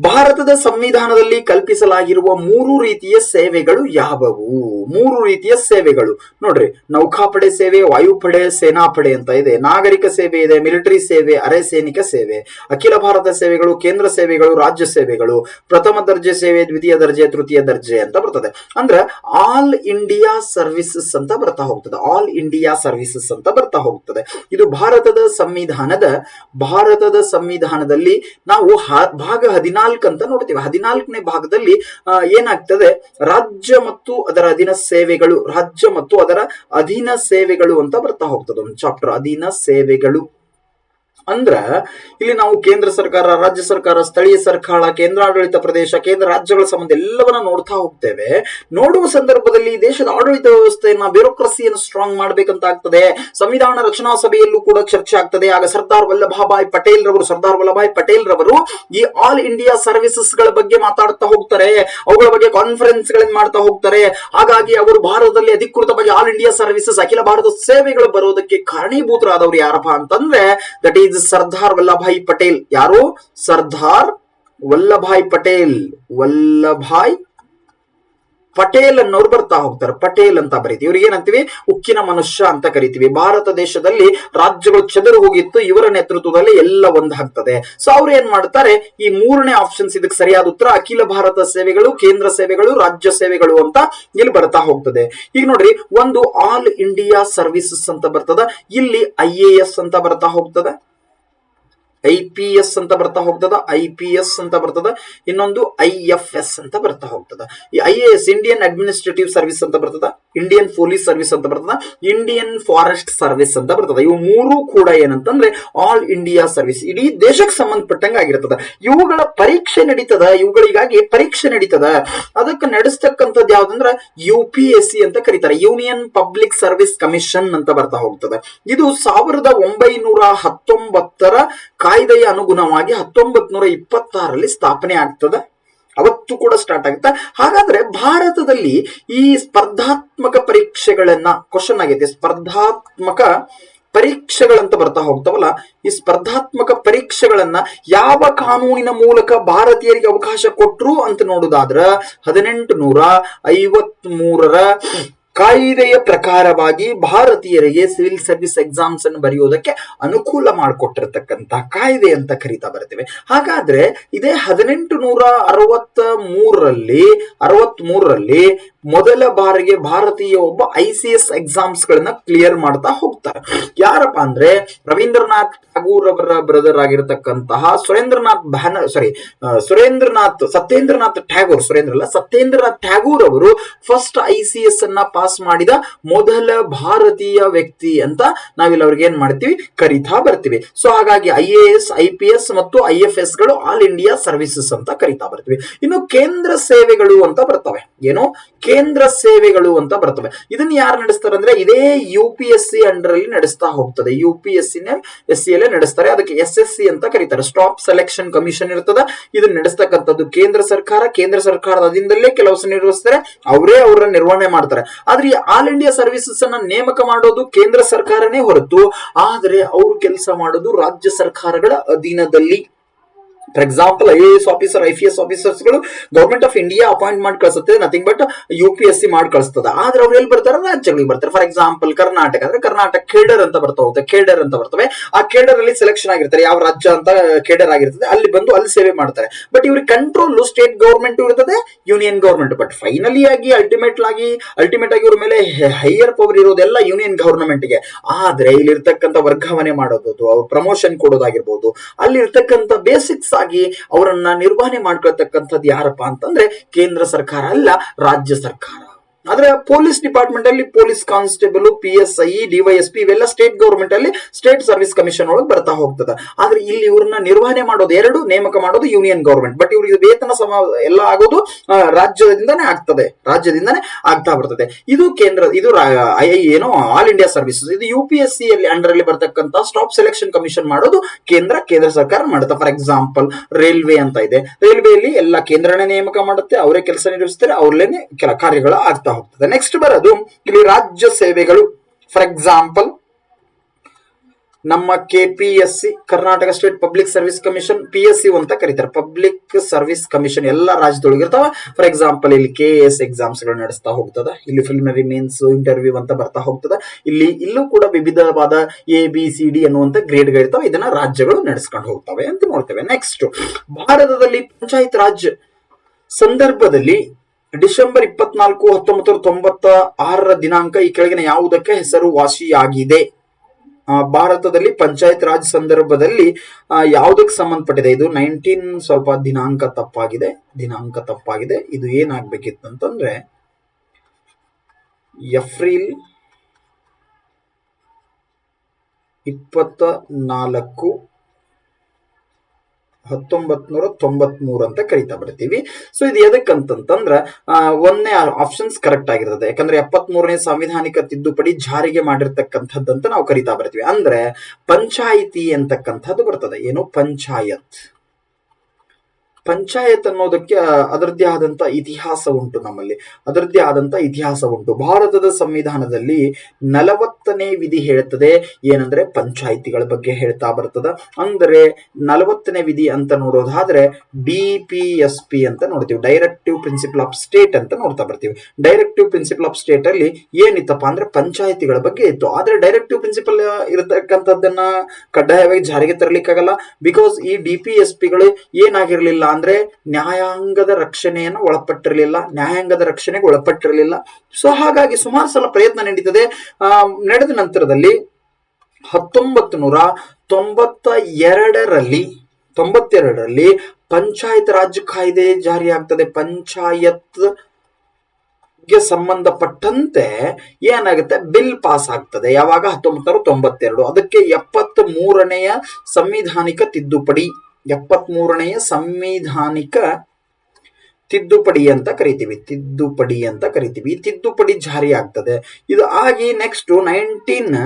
ಭಾರತದ ಸಂವಿಧಾನದಲ್ಲಿ ಕಲ್ಪಿಸಲಾಗಿರುವ ಮೂರು ರೀತಿಯ ಸೇವೆಗಳು ಯಾವುವು? ಮೂರು ರೀತಿಯ ಸೇವೆಗಳು. ನೋಡ್ರಿ, ನೌಕಾಪಡೆ ಸೇವೆ, ವಾಯುಪಡೆ, ಸೇನಾಪಡೆ ಅಂತ ಇದೆ. ನಾಗರಿಕ ಸೇವೆ ಇದೆ, ಮಿಲಿಟರಿ ಸೇವೆ, ಅರೆ ಸೈನಿಕ ಸೇವೆ. ಅಖಿಲ ಭಾರತ ಸೇವೆಗಳು, ಕೇಂದ್ರ ಸೇವೆಗಳು, ರಾಜ್ಯ ಸೇವೆಗಳು. ಪ್ರಥಮ ದರ್ಜೆ ಸೇವೆ, ದ್ವಿತೀಯ ದರ್ಜೆ, ತೃತೀಯ ದರ್ಜೆ ಅಂತ ಬರ್ತದೆ. ಅಂದ್ರೆ ಆಲ್ ಇಂಡಿಯಾ ಸರ್ವಿಸಸ್ ಅಂತ ಬರ್ತಾ ಹೋಗ್ತದೆ. ಆಲ್ ಇಂಡಿಯಾ ಸರ್ವಿಸಸ್ ಅಂತ ಬರ್ತಾ ಹೋಗ್ತದೆ. ಇದು ಭಾರತದ ಸಂವಿಧಾನದ, ಭಾರತದ ಸಂವಿಧಾನದಲ್ಲಿ ನಾವು ಭಾಗ ಭಾಗ ಹದಿನಾಲ್ಕು ಅಂತ ನೋಡ್ತೀವಿ. ಹದಿನಾಲ್ಕನೇ ಭಾಗದಲ್ಲಿ ಏನಾಗ್ತದೆ? ರಾಜ್ಯ ಮತ್ತು ಅದರ ಅಧೀನ ಸೇವೆಗಳು, ರಾಜ್ಯ ಮತ್ತು ಅದರ ಅಧೀನ ಸೇವೆಗಳು ಅಂತ ಬರ್ತಾ ಹೋಗ್ತದೆ ಒಂದು ಚಾಪ್ಟರ್ ಅಧೀನ ಸೇವೆಗಳು. ಅಂದ್ರ ಇಲ್ಲಿ ನಾವು ಕೇಂದ್ರ ಸರ್ಕಾರ, ರಾಜ್ಯ ಸರ್ಕಾರ, ಸ್ಥಳೀಯ ಸರ್ಕಾರ, ಕೇಂದ್ರಾಡಳಿತ ಪ್ರದೇಶ, ಕೇಂದ್ರ ರಾಜ್ಯಗಳ ಸಂಬಂಧ ಎಲ್ಲವನ್ನ ನೋಡ್ತಾ ಹೋಗ್ತೇವೆ. ನೋಡುವ ಸಂದರ್ಭದಲ್ಲಿ ದೇಶದ ಆಡಳಿತ ವ್ಯವಸ್ಥೆಯನ್ನ, ಬ್ಯೂರೋಕ್ರಸಿಯನ್ನು ಸ್ಟ್ರಾಂಗ್ ಮಾಡ್ಬೇಕಂತ ಆಗ್ತದೆ ಸಂವಿಧಾನ ರಚನಾ ಸಭೆಯಲ್ಲೂ ಕೂಡ ಚರ್ಚೆ ಆಗ್ತದೆ. ಆಗ ಸರ್ದಾರ್ ವಲ್ಲಭಾಯ್ ಪಟೇಲ್ ರವರು, ಸರ್ದಾರ್ ವಲ್ಲಭಾಯ್ ಪಟೇಲ್ ರವರು ಈ ಆಲ್ ಇಂಡಿಯಾ ಸರ್ವಿಸಸ್ಗಳ ಬಗ್ಗೆ ಮಾತಾಡ್ತಾ ಹೋಗ್ತಾರೆ. ಅವುಗಳ ಬಗ್ಗೆ ಕಾನ್ಫರೆನ್ಸ್ ಗಳನ್ನ ಮಾಡ್ತಾ ಹೋಗ್ತಾರೆ. ಹಾಗಾಗಿ ಅವರು ಭಾರತದಲ್ಲಿ ಅಧಿಕೃತವಾಗಿ ಆಲ್ ಇಂಡಿಯಾ ಸರ್ವಿಸಸ್ ಅಖಿಲ ಭಾರತ ಸೇವೆಗಳು ಬರೋದಕ್ಕೆ ಕಾರಣೀಭೂತರಾದವರು ಯಾರಪ್ಪ ಅಂತಂದ್ರೆ ದಟ್ ಈಸ್ ಸರ್ದಾರ್ ವಲ್ಲಭಾಯಿ ಪಟೇಲ್. ಯಾರು? ಸರ್ದಾರ್ ವಲ್ಲಭಾಯಿ ಪಟೇಲ್. ವಲ್ಲಭಾಯ್ ಪಟೇಲ್ ಅನ್ನೋರು ಬರ್ತಾ ಹೋಗ್ತಾರೆ. ಪಟೇಲ್ ಅಂತ ಬರೀತೀವಿ. ಇವ್ರಿಗೆ ಏನಂತೀವಿ? ಉಕ್ಕಿನ ಮನುಷ್ಯ ಅಂತ ಕರಿತೀವಿ. ಭಾರತ ದೇಶದಲ್ಲಿ ರಾಜ್ಯಗಳು ಚದುರು ಹೋಗಿತ್ತು. ಇವರ ನೇತೃತ್ವದಲ್ಲಿ ಎಲ್ಲ ಒಂದಾಗ್ತದೆ. ಸೊ ಅವ್ರು ಏನ್ ಮಾಡ್ತಾರೆ? ಈ ಮೂರನೇ ಆಪ್ಷನ್ಸ್ ಇದಕ್ಕೆ ಸರಿಯಾದ ಉತ್ತರ ಅಖಿಲ ಭಾರತ ಸೇವೆಗಳು, ಕೇಂದ್ರ ಸೇವೆಗಳು, ರಾಜ್ಯ ಸೇವೆಗಳು ಅಂತ ಇಲ್ಲಿ ಬರ್ತಾ ಹೋಗ್ತದೆ. ಈಗ ನೋಡ್ರಿ, ಒಂದು ಆಲ್ ಇಂಡಿಯಾ ಸರ್ವಿಸಸ್ ಅಂತ ಬರ್ತದ. ಇಲ್ಲಿ ಐ ಅಂತ ಬರ್ತಾ ಹೋಗ್ತದೆ. ಐ ಪಿ ಎಸ್ ಅಂತ ಬರ್ತಾ ಹೋಗ್ತದ, ಐ ಪಿ ಎಸ್ ಅಂತ ಬರ್ತದ, ಇನ್ನೊಂದು ಐ ಎಫ್ ಎಸ್ ಅಂತ ಬರ್ತಾ ಹೋಗ್ತದ. ಈ I A S, Indian administrative service ಅಂತ ಬರ್ತದ. ಇಂಡಿಯನ್ ಪೊಲೀಸ್ ಸರ್ವಿಸ್ ಅಂತ ಬರ್ತದ ಇಂಡಿಯನ್ ಫಾರೆಸ್ಟ್ ಸರ್ವಿಸ್ ಅಂತ ಬರ್ತದ. ಇವು ಮೂರು ಕೂಡ ಏನಂತಂದ್ರೆ ಆಲ್ ಇಂಡಿಯಾ ಸರ್ವಿಸ್ ಇಡೀ ದೇಶಕ್ಕೆ ಸಂಬಂಧಪಟ್ಟಂಗ ಆಗಿರ್ತದ. ಇವುಗಳ ಪರೀಕ್ಷೆ ನಡೀತದ, ಇವುಗಳಿಗಾಗಿ ಪರೀಕ್ಷೆ ನಡೀತದ. ಅದಕ್ಕೆ ನಡೆಸ್ತಕ್ಕಂಥದ್ದು ಯಾವ್ದಂದ್ರ ಯು ಪಿ ಅಂತ ಕರೀತಾರೆ. ಯೂನಿಯನ್ ಪಬ್ಲಿಕ್ ಸರ್ವಿಸ್ ಕಮಿಷನ್ ಅಂತ ಬರ್ತಾ ಹೋಗ್ತದೆ. ಇದು ಸಾವಿರದ ಒಂಬೈನೂರ ಹತ್ತೊಂಬತ್ತರ ಕಾಯ್ದೆಯ ಅನುಗುಣವಾಗಿ ಹತ್ತೊಂಬತ್ ನೂರ ಇಪ್ಪತ್ತಾರಲ್ಲಿ ಸ್ಥಾಪನೆ ಆಗ್ತದೆ. ಅವತ್ತು ಕೂಡ ಸ್ಟಾರ್ಟ್ ಆಗುತ್ತೆ? ಹಾಗಾದ್ರೆ ಭಾರತದಲ್ಲಿ ಈ ಸ್ಪರ್ಧಾತ್ಮಕ ಪರೀಕ್ಷೆಗಳನ್ನ ಕ್ವಶನ್ ಆಗೈತೆ, ಸ್ಪರ್ಧಾತ್ಮಕ ಪರೀಕ್ಷೆಗಳಂತ ಬರ್ತಾ ಹೋಗ್ತಾವಲ್ಲ, ಈ ಸ್ಪರ್ಧಾತ್ಮಕ ಪರೀಕ್ಷೆಗಳನ್ನ ಯಾವ ಕಾನೂನಿನ ಮೂಲಕ ಭಾರತೀಯರಿಗೆ ಅವಕಾಶ ಕೊಟ್ರು ಅಂತ ನೋಡುದಾದ್ರ ಹದಿನೆಂಟು ನೂರ ಐವತ್ ಮೂರರ ಕಾಯ್ದೆಯ ಪ್ರಕಾರವಾಗಿ ಭಾರತೀಯರಿಗೆ ಸಿವಿಲ್ ಸರ್ವಿಸ್ ಎಕ್ಸಾಮ್ಸ್ ಅನ್ನು ಬರೆಯೋದಕ್ಕೆ ಅನುಕೂಲ ಮಾಡಿಕೊಟ್ಟಿರ್ತಕ್ಕಂತ ಕಾಯ್ದೆ ಅಂತ ಕರೀತಾ ಬರ್ತೇವೆ. ಹಾಗಾದ್ರೆ ಇದೇ ಹದಿನೆಂಟು ನೂರ ಅರವತ್ತ ಮೂರರಲ್ಲಿ ಅರವತ್ತ್ ಮೂರರಲ್ಲಿ ಮೊದಲ ಬಾರಿಗೆ ಭಾರತೀಯ ಒಬ್ಬ ಐ ಸಿ ಎಸ್ ಎಕ್ಸಾಮ್ಸ್ ಗಳನ್ನ ಕ್ಲಿಯರ್ ಮಾಡ್ತಾ ಹೋಗ್ತಾರೆ. ಯಾರಪ್ಪ ಅಂದ್ರೆ ರವೀಂದ್ರನಾಥ್ ಠಾಗೂರ್ ಅವರ ಬ್ರದರ್ ಆಗಿರತಕ್ಕಂತಹ ಸುರೇಂದ್ರನಾಥ್ ಬ್ಯಾನ ಸಾರಿ ಸುರೇಂದ್ರನಾಥ್, ಸತ್ಯೇಂದ್ರನಾಥ್ ಟ್ಯಾಗೂರ್ ಸುರೇಂದ್ರ ಅಲ್ಲ, ಸತ್ಯೇಂದ್ರನಾಥ್ ಟ್ಯಾಗೂರ್ ಅವರು ಫಸ್ಟ್ ಐ ಸಿ ಎಸ್ ಅನ್ನ ಪಾಸ್ ಮಾಡಿದ ಮೊದಲ ಭಾರತೀಯ ವ್ಯಕ್ತಿ ಅಂತ ನಾವಿಲ್ಲಿ ಅವ್ರಿಗೆ ಏನ್ ಮಾಡ್ತೀವಿ? ಕರಿತಾ ಬರ್ತೀವಿ. ಸೊ ಹಾಗಾಗಿ I A S I P S ಮತ್ತು ಐ ಎಫ್ ಎಸ್ಗಳು ಆಲ್ ಇಂಡಿಯಾ ಸರ್ವಿಸಸ್ ಅಂತ ಕರಿತಾ ಬರ್ತೀವಿ. ಇನ್ನು ಕೇಂದ್ರ ಸೇವೆಗಳು ಅಂತ ಬರ್ತವೆ. ಏನು ಕೇಂದ್ರ ಸೇವೆಗಳು ಅಂತ ಬರ್ತವೆ. ಇದನ್ನ ಯಾರು ನಡೆಸ್ತಾರೆ ಅಂದ್ರೆ ಇದೇ U P S C under ಅಲ್ಲಿ ನಡೆಸ್ತಾ ಹೋಗ್ತದೆ. U P S C S C ಅಲ್ಲೇ ನಡೆಸ್ತಾರೆ. ಅದಕ್ಕೆ ಎಸ್ ಎಸ್ ಸಿ ಅಂತ ಕರೀತಾರೆ. ಸ್ಟಾಪ್ ಸೆಲೆಕ್ಷನ್ ಕಮಿಷನ್ ಇರ್ತದೆ. ಇದನ್ನ ನಡೆಸ್ತಕ್ಕಂಥದ್ದು ಕೇಂದ್ರ ಸರ್ಕಾರ. ಕೇಂದ್ರ ಸರ್ಕಾರದ ಅಧೀನದಲ್ಲೇ ಕೆಲಸ ನಿರ್ವಹಿಸ್ತಾರೆ. ಅವರೇ ಅವರ ನಿರ್ವಹಣೆ ಮಾಡ್ತಾರೆ. ಆದ್ರೆ ಈ ಆಲ್ ಇಂಡಿಯಾ ಸರ್ವಿಸಸ್ ಅನ್ನ ನೇಮಕ ಮಾಡೋದು ಕೇಂದ್ರ ಸರ್ಕಾರನೇ ಹೊರತು. ಆದ್ರೆ ಅವರು ಕೆಲಸ ಮಾಡೋದು ರಾಜ್ಯ ಸರ್ಕಾರಗಳ ಅಧೀನದಲ್ಲಿ. For example I A S officer I P S ಆಫೀಸರ್ಸ್ಗಳು government of India appoint ಮಾಡಿ ಕಳಿಸುತ್ತೆ nothing but U P S C ಮಾಡಿ ಕಳಿಸ್ತದ ಆದ್ರೆ ಅವ್ರು ಎಲ್ಲಿ ಬರ್ತಾರೆ? ರಾಜ್ಯಗಳಿಗೆ ಬರ್ತಾರೆ. For example Karnataka. ಅಂದ್ರೆ ಕರ್ನಾಟಕ ಕೇಡರ್ ಅಂತ ಬರ್ತಾ ಹೋಗುತ್ತೆ, ಕೇಡರ್ ಅಂತ ಬರ್ತವೆ. ಆ ಕೇಡರ್ ಅಲ್ಲಿ ಸೆಲೆಕ್ಷನ್ ಆಗಿರ್ತಾರೆ, ಯಾವ ರಾಜ್ಯ ಅಂತ ಕೇಡರ್ ಆಗಿರ್ತದೆ. ಅಲ್ಲಿ ಬಂದು ಅಲ್ಲಿ ಸೇವೆ ಮಾಡ್ತಾರೆ. ಬಟ್ ಇವ್ರಿಗೆ ಕಂಟ್ರೋಲ್ ಸ್ಟೇಟ್ ಗೌರ್ಮೆಂಟ್ ಇರ್ತದೆ ಯೂನಿಯನ್ ಗೌರ್ಮೆಂಟ್ ಬಟ್ ಫೈನಲಿ ಆಗಿ ಅಲ್ಟಿಮೇಟ್ ಆಗಿ ಅಲ್ಟಿಮೇಟ್ ಆಗಿ ಇವ್ರ ಮೇಲೆ ಹೈಯರ್ ಪವರ್ ಇರೋದೆಲ್ಲ ಯೂನಿಯನ್ ಗೌರ್ಮೆಂಟ್ಗೆ. ಆದ್ರೆ ಇಲ್ಲಿ ಇರ್ತಕ್ಕಂಥ ವರ್ಗಾವಣೆ ಮಾಡೋದು ಅವ್ರ ಪ್ರಮೋಷನ್ ಕೊಡೋದಾಗಿರ್ಬೋದು ಅಲ್ಲಿ ಇರ್ತಕ್ಕಂಥ ಬೇಸಿಕ್ಸ್ ಆಗಿ ಅವರನ್ನ ನಿರ್ವಹಣೆ ಮಾಡ್ಕೊಳ್ತಕ್ಕಂಥದ್ದು ಯಾರಪ್ಪ ಅಂತಂದ್ರೆ ಕೇಂದ್ರ ಸರ್ಕಾರ ಅಲ್ಲ ರಾಜ್ಯ ಸರ್ಕಾರ. ಆದ್ರೆ ಪೊಲೀಸ್ ಡಿಪಾರ್ಟ್ಮೆಂಟ್ ಅಲ್ಲಿ police constable, P S I DYSP ಇವೆಲ್ಲ ಸ್ಟೇಟ್ ಗೌರ್ಮೆಂಟ್ ಅಲ್ಲಿ ಸ್ಟೇಟ್ ಸರ್ವಿಸ್ ಕಮಿಷನ್ ಒಳಗೆ ಬರ್ತಾ ಹೋಗ್ತದೆ. ಆದ್ರೆ ಇಲ್ಲಿ ಇವ್ರನ್ನ ನಿರ್ವಹಣೆ ಮಾಡೋದು ಎರಡು, ನೇಮಕ ಮಾಡೋದು ಯೂನಿಯನ್ ಗೌರ್ಮೆಂಟ್ ಬಟ್ ಇವ್ರಿಗೆ ವೇತನ ಸಮ ಎಲ್ಲ ಆಗೋದು ರಾಜ್ಯದಿಂದನೇ ಆಗ್ತದೆ. ರಾಜ್ಯದಿಂದನೇ ಆಗ್ತಾ ಬರ್ತದೆ. ಇದು ಕೇಂದ್ರ, ಇದು ಐ ಏನೋ ಆಲ್ ಇಂಡಿಯಾ ಸರ್ವಿಸಸ್ ಇದು ಯು ಪಿ ಎಸ್ ಸಿ ಅಲ್ಲಿ ಅಂಡರ್ ಅಲ್ಲಿ ಬರ್ತಕ್ಕಂತ ಸ್ಟಾಪ್ ಸೆಲೆಕ್ಷನ್ ಕಮಿಷನ್ ಮಾಡೋದು ಕೇಂದ್ರ ಕೇಂದ್ರ ಸರ್ಕಾರ ಮಾಡುತ್ತೆ. ಫಾರ್ ಎಕ್ಸಾಂಪಲ್ ರೈಲ್ವೆ ಅಂತ ಇದೆ. ರೈಲ್ವೆಯಲ್ಲಿ ಎಲ್ಲ ಕೇಂದ್ರನೇ ನೇಮಕ ಮಾಡುತ್ತೆ, ಅವರೇ ಕೆಲಸ ನಿರ್ವಹಿಸ್ತಾರೆ, ಅವ್ರಲ್ಲೇನೆ ಕೆಲ ಕಾರ್ಯಗಳು ಆಗ್ತಾ ಹೋಗ್ತದೆ. ನೆಕ್ಸ್ಟ್ ಬರೋದು ಇಲ್ಲಿ ರಾಜ್ಯ ಸೇವೆಗಳು. ಫಾರ್ ಎಕ್ಸಾಂಪಲ್ ನಮ್ಮ K P S C Karnataka state public service commission P S C ಅಂತ ಕರೀತಾರೆ. ಪಬ್ಲಿಕ್ ಸರ್ವಿಸ್ ಕಮಿಷನ್ ಎಲ್ಲ ರಾಜ್ಯದೊಳಗೆ ಇರ್ತಾವ. ಫಾರ್ ಎಕ್ಸಾಂಪಲ್ ಇಲ್ಲಿ ಕೆ ಎಸ್ ಎಕ್ಸಾಮ್ಸ್ಗಳು ನಡೆಸ್ತಾ ಹೋಗ್ತದ. ಇಲ್ಲಿ ಫಿಲ್ಮರಿ ಮೀನ್ಸ್ ಇಂಟರ್ವ್ಯೂ ಅಂತ ಬರ್ತಾ ಹೋಗ್ತದ. ಇಲ್ಲಿ ಇಲ್ಲೂ ಕೂಡ ವಿವಿಧವಾದ ಎ ಬಿ ಸಿ ಡಿ ಅನ್ನುವಂತ ಗ್ರೇಡ್ ಗಳಿರ್ತಾವೆ ಇದನ್ನ ರಾಜ್ಯಗಳು ನಡೆಸ್ಕೊಂಡು ಹೋಗ್ತವೆ ಅಂತ ನೋಡ್ತೇವೆ. ನೆಕ್ಸ್ಟ್ ಭಾರತದಲ್ಲಿ ಪಂಚಾಯತ್ ರಾಜ್ ಸಂದರ್ಭದಲ್ಲಿ ಡಿಸೆಂಬರ್ ಇಪ್ಪತ್ನಾಲ್ಕು ಹತ್ತೊಂಬತ್ತು ತೊಂಬತ್ತ ಆರರ ದಿನಾಂಕ ಈ ಕೆಳಗಿನ ಯಾವುದಕ್ಕೆ ಹೆಸರು ವಾಸಿಯಾಗಿದೆ ಆ, ಭಾರತದಲ್ಲಿ ಪಂಚಾಯತ್ ರಾಜ್ ಸಂದರ್ಭದಲ್ಲಿ ಯಾವುದಕ್ಕೆ ಸಂಬಂಧಪಟ್ಟಿದೆ? ಇದು ನೈನ್ಟೀನ್ ಸ್ವಲ್ಪ ದಿನಾಂಕ ತಪ್ಪಾಗಿದೆ ದಿನಾಂಕ ತಪ್ಪಾಗಿದೆ. ಇದು ಏನಾಗಬೇಕಿತ್ತು ಅಂತಂದ್ರೆ ಏಪ್ರಿಲ್ ಇಪ್ಪತ್ತ ನಾಲ್ಕು ಹತ್ತೊಂಬತ್ ನೂರ ತೊಂಬತ್ ಮೂರು ಅಂತ ಕರಿತಾ ಬರ್ತೀವಿ ಸೊ ಇದು ಎದಕ್ಕಂತಂದ್ರ ಆ, ಒಂದನೇ ಆಪ್ಷನ್ಸ್ ಕರೆಕ್ಟ್ ಆಗಿರ್ತದೆ. ಯಾಕಂದ್ರೆ ಎಪ್ಪತ್ ಮೂರನೇ ಸಾಂವಿಧಾನಿಕ ತಿದ್ದುಪಡಿ ಜಾರಿಗೆ ಮಾಡಿರ್ತಕ್ಕಂಥದ್ದಂತ ನಾವು ಕರಿತಾ ಬರ್ತೀವಿ. ಅಂದ್ರೆ ಪಂಚಾಯಿತಿ ಅಂತಕ್ಕಂಥದ್ದು ಬರ್ತದೆ. ಏನು? ಪಂಚಾಯತ್. ಪಂಚಾಯತ್ ಅನ್ನೋದಕ್ಕೆ ಅದರದ್ದೇ ಆದಂತ ಇತಿಹಾಸ ಉಂಟು ನಮ್ಮಲ್ಲಿ. ಅದರದ್ದೇ ಆದಂತ ಇತಿಹಾಸ ಉಂಟು ಭಾರತದ ಸಂವಿಧಾನದಲ್ಲಿ ನಲವತ್ತನೇ ವಿಧಿ ಹೇಳುತ್ತದೆ ಏನಂದ್ರೆ ಪಂಚಾಯಿತಿಗಳ ಬಗ್ಗೆ ಹೇಳ್ತಾ ಬರ್ತದ. ಅಂದ್ರೆ ನಲವತ್ತನೇ ವಿಧಿ ಅಂತ ನೋಡೋದಾದ್ರೆ ಡಿ ಪಿ ಎಸ್ ಪಿ ಅಂತ ನೋಡ್ತೀವಿ. ಡೈರೆಕ್ಟಿವ್ ಪ್ರಿನ್ಸಿಪಲ್ ಆಫ್ ಸ್ಟೇಟ್ ಅಂತ ನೋಡ್ತಾ ಬರ್ತೀವಿ. ಡೈರೆಕ್ಟಿವ್ ಪ್ರಿನ್ಸಿಪಲ್ ಆಫ್ ಸ್ಟೇಟ್ ಅಲ್ಲಿ ಏನಿತ್ತಪ್ಪ ಅಂದ್ರೆ ಪಂಚಾಯಿತಿಗಳ ಬಗ್ಗೆ ಇತ್ತು. ಆದ್ರೆ ಡೈರೆಕ್ಟಿವ್ ಪ್ರಿನ್ಸಿಪಲ್ ಇರತಕ್ಕಂಥದ್ದನ್ನ ಕಡ್ಡಾಯವಾಗಿ ಜಾರಿಗೆ ತರಲಿಕ್ಕಾಗಲ್ಲ. ಬಿಕಾಸ್ ಈ ಡಿ ಪಿ ಎಸ್ ಪಿಗಳು ಏನಾಗಿರ್ಲಿಲ್ಲ ಅಂದ್ರೆ ನ್ಯಾಯಾಂಗದ ರಕ್ಷಣೆಯನ್ನು ಒಳಪಟ್ಟಿರಲಿಲ್ಲ, ನ್ಯಾಯಾಂಗದ ರಕ್ಷಣೆಗೆ ಒಳಪಟ್ಟಿರಲಿಲ್ಲ. ಸೊ ಹಾಗಾಗಿ ಸುಮಾರು ಸಲ ಪ್ರಯತ್ನ ನಡೀತದೆ. ನಡೆದ ನಂತರದಲ್ಲಿ ಹತ್ತೊಂಬತ್ತು ನೂರ ತೊಂಬತ್ತ ಎರಡರಲ್ಲಿ ತೊಂಬತ್ತೆರಡರಲ್ಲಿ ಪಂಚಾಯತ್ ರಾಜ್ ಕಾಯ್ದೆ ಜಾರಿಯಾಗ್ತದೆ. ಪಂಚಾಯತ್ಗೆ ಸಂಬಂಧಪಟ್ಟಂತೆ ಏನಾಗುತ್ತೆ? ಬಿಲ್ ಪಾಸ್ ಆಗ್ತದೆ. ಯಾವಾಗ? ಹತ್ತೊಂಬತ್ತು ತೊಂಬತ್ತೆರಡು. ಅದಕ್ಕೆ ಎಪ್ಪತ್ತ್ ಮೂರನೆಯ ಸಂವಿಧಾನಿಕ ತಿದ್ದುಪಡಿ. ಎಪ್ಪತ್ತ್ ಮೂರನೆಯ ಸಂವಿಧಾನಿಕ ತಿದ್ದುಪಡಿ ಅಂತ ಕರಿತೀವಿ, ತಿದ್ದುಪಡಿ ಅಂತ ಕರಿತೀವಿ. ಈ ತಿದ್ದುಪಡಿ ಜಾರಿ ಆಗ್ತದೆ. ಇದು ಆಗಿ next nineteen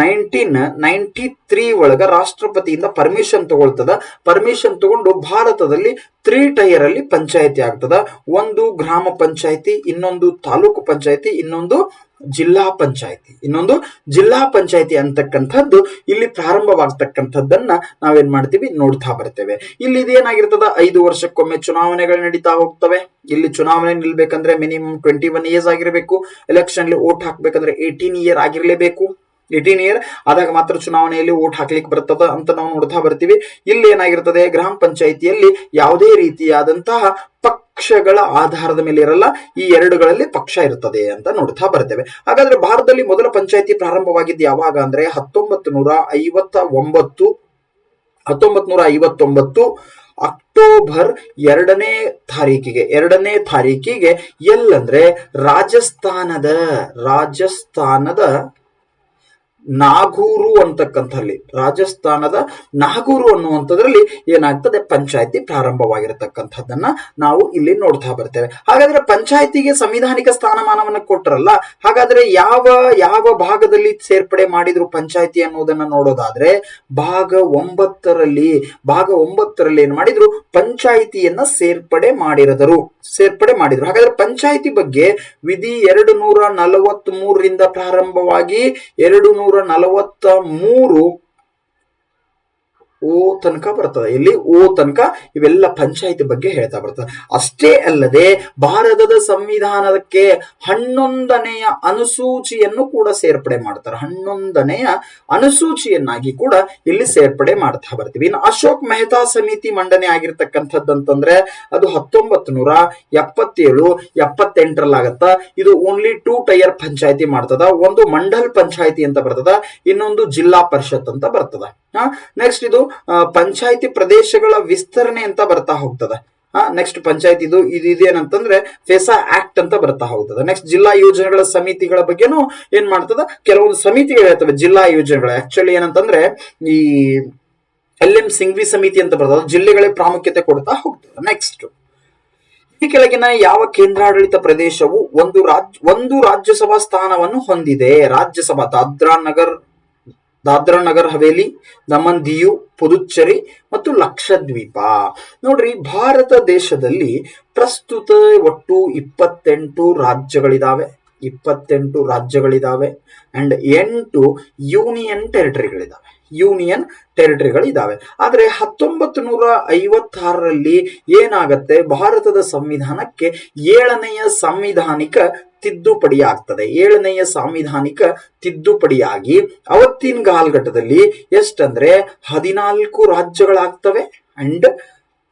nineteen ninety three ಒಳಗ ರಾಷ್ಟ್ರಪತಿಯಿಂದ ಪರ್ಮಿಷನ್ ತಗೊಳ್ತದ. ಪರ್ಮಿಷನ್ ತಗೊಂಡು ಭಾರತದಲ್ಲಿ ತ್ರೀ ಟೈರ್ ಅಲ್ಲಿ ಪಂಚಾಯತಿ ಆಗ್ತದ. ಒಂದು ಗ್ರಾಮ ಪಂಚಾಯತಿ, ಇನ್ನೊಂದು ತಾಲೂಕು ಪಂಚಾಯತಿ, ಇನ್ನೊಂದು ಜಿಲ್ಲಾ ಪಂಚಾಯತಿ. ಇನ್ನೊಂದು, ಜಿಲ್ಲಾ ಪಂಚಾಯತಿ ಅಂತಕ್ಕಂಥದ್ದು ಇಲ್ಲಿ ಪ್ರಾರಂಭವಾಗ್ತಕ್ಕಂಥದ್ದನ್ನ ನಾವೇನ್ ಮಾಡ್ತೀವಿ? ನೋಡ್ತಾ ಬರ್ತೇವೆ. ಇಲ್ಲಿ ಇದೇನಾಗಿರ್ತದ? ಐದು ವರ್ಷಕ್ಕೊಮ್ಮೆ ಚುನಾವಣೆಗಳು ನಡೀತಾ ಹೋಗ್ತವೆ. ಇಲ್ಲಿ ಚುನಾವಣೆ ನಿಲ್ಬೇಕಂದ್ರೆ ಮಿನಿಮಮ್ ಟ್ವೆಂಟಿ ಒನ್ ಇಯರ್ಸ್ ಆಗಿರಬೇಕು. ಎಲೆಕ್ಷನ್ ಓಟ್ ಹಾಕ್ಬೇಕಂದ್ರೆ ಏಯ್ಟೀನ್ ಇಯರ್ ಆಗಿರ್ಲೇಬೇಕು. ಏಯ್ಟೀನ್ ಇಯರ್ ಆದಾಗ ಮಾತ್ರ ಚುನಾವಣೆಯಲ್ಲಿ ಓಟ್ ಹಾಕ್ಲಿಕ್ಕೆ ಬರ್ತದ ಅಂತ ನಾವು ನೋಡ್ತಾ ಬರ್ತೀವಿ. ಇಲ್ಲಿ ಏನಾಗಿರ್ತದೆ? ಗ್ರಾಮ ಪಂಚಾಯಿತಿಯಲ್ಲಿ ಯಾವುದೇ ರೀತಿಯಾದಂತಹ ಪಕ್ಷಗಳ ಆಧಾರದ ಮೇಲೆ ಇರಲ್ಲ, ಈ ಎರಡುಗಳಲ್ಲಿ ಪಕ್ಷ ಇರುತ್ತದೆ ಅಂತ ನೋಡ್ತಾ ಬರ್ತೇವೆ. ಹಾಗಾದ್ರೆ ಭಾರತದಲ್ಲಿ ಮೊದಲ ಪಂಚಾಯಿತಿ ಪ್ರಾರಂಭವಾಗಿದ್ದು ಯಾವಾಗ ಅಂದ್ರೆ ಹತ್ತೊಂಬತ್ತು ನೂರ ಐವತ್ತ ಒಂಬತ್ತು ಹತ್ತೊಂಬತ್ ನೂರ ಐವತ್ತೊಂಬತ್ತು ಅಕ್ಟೋಬರ್ ಎರಡನೇ ತಾರೀಕಿಗೆ ಎರಡನೇ ತಾರೀಕಿಗೆ ಎಲ್ಲಂದ್ರೆ ರಾಜಸ್ಥಾನದ ರಾಜಸ್ಥಾನದ ನಾಗೂರು ಅಂತಕ್ಕಂಥಲ್ಲಿ, ರಾಜಸ್ಥಾನದ ನಾಗೂರು ಅನ್ನುವಂಥದ್ರಲ್ಲಿ ಏನಾಗ್ತದೆ? ಪಂಚಾಯತಿ ಪ್ರಾರಂಭವಾಗಿರತಕ್ಕಂಥದ್ದನ್ನ ನಾವು ಇಲ್ಲಿ ನೋಡ್ತಾ ಬರ್ತೇವೆ. ಹಾಗಾದ್ರೆ ಪಂಚಾಯತಿಗೆ ಸಂವಿಧಾನಿಕ ಸ್ಥಾನಮಾನವನ್ನು ಕೊಟ್ಟರಲ್ಲ ಹಾಗಾದ್ರೆ ಯಾವ ಯಾವ ಭಾಗದಲ್ಲಿ ಸೇರ್ಪಡೆ ಮಾಡಿದ್ರು ಪಂಚಾಯತಿ ಅನ್ನೋದನ್ನ ನೋಡೋದಾದ್ರೆ, ಭಾಗ ಒಂಬತ್ತರಲ್ಲಿ ಭಾಗ ಒಂಬತ್ತರಲ್ಲಿ ಏನ್ ಮಾಡಿದ್ರು? ಪಂಚಾಯಿತಿಯನ್ನ ಸೇರ್ಪಡೆ ಮಾಡಿರದರು. ಸೇರ್ಪಡೆ ಮಾಡಿದ್ರು. ಹಾಗಾದ್ರೆ ಪಂಚಾಯಿತಿ ಬಗ್ಗೆ ವಿಧಿ ಎರಡು ನೂರ ನಲವತ್ತ್ ಮೂರರಿಂದ ಪ್ರಾರಂಭವಾಗಿ ಎರಡು ನೂರ ನಲವತ್ತ ಮೂರು ಓ ತನಕ ಬರ್ತದೆ. ಇಲ್ಲಿ ಓ ತನಕ ಇವೆಲ್ಲ ಪಂಚಾಯಿತಿ ಬಗ್ಗೆ ಹೇಳ್ತಾ ಬರ್ತದೆ. ಅಷ್ಟೇ ಅಲ್ಲದೆ ಭಾರತದ ಸಂವಿಧಾನಕ್ಕೆ ಹನ್ನೊಂದನೆಯ ಅನುಸೂಚಿಯನ್ನು ಕೂಡ ಸೇರ್ಪಡೆ ಮಾಡ್ತಾರೆ. ಹನ್ನೊಂದನೆಯ ಅನುಸೂಚಿಯನ್ನಾಗಿ ಕೂಡ ಇಲ್ಲಿ ಸೇರ್ಪಡೆ ಮಾಡ್ತಾ ಬರ್ತೀವಿ. ಇನ್ನು ಅಶೋಕ್ ಮೆಹ್ತಾ ಸಮಿತಿ ಮಂಡನೆ ಆಗಿರ್ತಕ್ಕಂಥದ್ದು ಅಂತಂದ್ರೆ ಅದು ಹತ್ತೊಂಬತ್ತು ನೂರ ಎಪ್ಪತ್ತೇಳು ಎಪ್ಪತ್ತೆಂಟರಲ್ಲಾಗತ್ತ ಇದು ಓನ್ಲಿ ಟೂ ಟೈರ್ ಪಂಚಾಯತಿ ಮಾಡ್ತದ. ಒಂದು ಮಂಡಲ್ ಪಂಚಾಯತಿ ಅಂತ ಬರ್ತದ. ಇನ್ನೊಂದು ಜಿಲ್ಲಾ ಪರಿಷತ್ ಅಂತ ಬರ್ತದ. ನೆಕ್ಸ್ಟ್ ಇದು ಪಂಚಾಯತಿ ಪ್ರದೇಶಗಳ ವಿಸ್ತರಣೆ ಅಂತ ಬರ್ತಾ ಹೋಗ್ತದ. ನೆಕ್ಸ್ಟ್ ಪಂಚಾಯತ್ ಇದು ಇದು ಇದೇನಂತಂದ್ರೆ ಫೆಸಾ ಆಕ್ಟ್ ಅಂತ ಬರ್ತಾ ಹೋಗ್ತದೆ. ನೆಕ್ಸ್ಟ್ ಜಿಲ್ಲಾ ಯೋಜನೆಗಳ ಸಮಿತಿಗಳ ಬಗ್ಗೆನೂ ಏನ್ ಮಾಡ್ತದ? ಕೆಲವೊಂದು ಸಮಿತಿಗಳು ಇರ್ತವೆ ಜಿಲ್ಲಾ ಯೋಜನೆಗಳು. ಆಕ್ಚುಲಿ ಏನಂತಂದ್ರೆ ಈ ಎಲ್ ಎಂ ಸಿಂಘ್ವಿ ಸಮಿತಿ ಅಂತ ಬರ್ತದೆ. ಜಿಲ್ಲೆಗಳೇ ಪ್ರಾಮುಖ್ಯತೆ ಕೊಡ್ತಾ ಹೋಗ್ತದೆ. ನೆಕ್ಸ್ಟ್ ಈ ಕೆಳಗಿನ ಯಾವ ಕೇಂದ್ರಾಡಳಿತ ಪ್ರದೇಶವು ಒಂದು ರಾಜ್, ಒಂದು ರಾಜ್ಯಸಭಾ ಸ್ಥಾನವನ್ನು ಹೊಂದಿದೆ? ರಾಜ್ಯಸಭಾ, ದಾದ್ರಾ ನಗರ್ ದಾದ್ರಾ ನಗರ್ ಹವೇಲಿ ದಮನ್ ದಿಯು ಪುದುಚೇರಿ ಮತ್ತು ಲಕ್ಷದ್ವೀಪ. ನೋಡ್ರಿ, ಭಾರತ ದೇಶದಲ್ಲಿ ಪ್ರಸ್ತುತ ಒಟ್ಟು ಇಪ್ಪತ್ತೆಂಟು ರಾಜ್ಯಗಳಿದಾವೆ. ಇಪ್ಪತ್ತೆಂಟು ರಾಜ್ಯಗಳಿದಾವೆ. ಅಂಡ್ ಎಂಟು ಯೂನಿಯನ್ ಟೆರಿಟರಿಗಳಿದಾವೆ. ಯೂನಿಯನ್ ಟೆರಿಟರಿಗಳಿದಾವೆ. ಆದರೆ ಹತ್ತೊಂಬತ್ತು ನೂರ ಐವತ್ತಾರರಲ್ಲಿ ಏನಾಗತ್ತೆ? ಭಾರತದ ಸಂವಿಧಾನಕ್ಕೆ ಏಳನೆಯ ಸಾಂವಿಧಾನಿಕ ತಿದ್ದುಪಡಿ ಆಗ್ತದೆ ಏಳನೆಯ ಸಾಂವಿಧಾನಿಕ ತಿದ್ದುಪಡಿಯಾಗಿ ಅವತ್ತಿನ ಕಾಲಘಟ್ಟದಲ್ಲಿ ಎಷ್ಟಂದ್ರೆ ಹದಿನಾಲ್ಕು ರಾಜ್ಯಗಳಾಗ್ತವೆ. ಅಂಡ್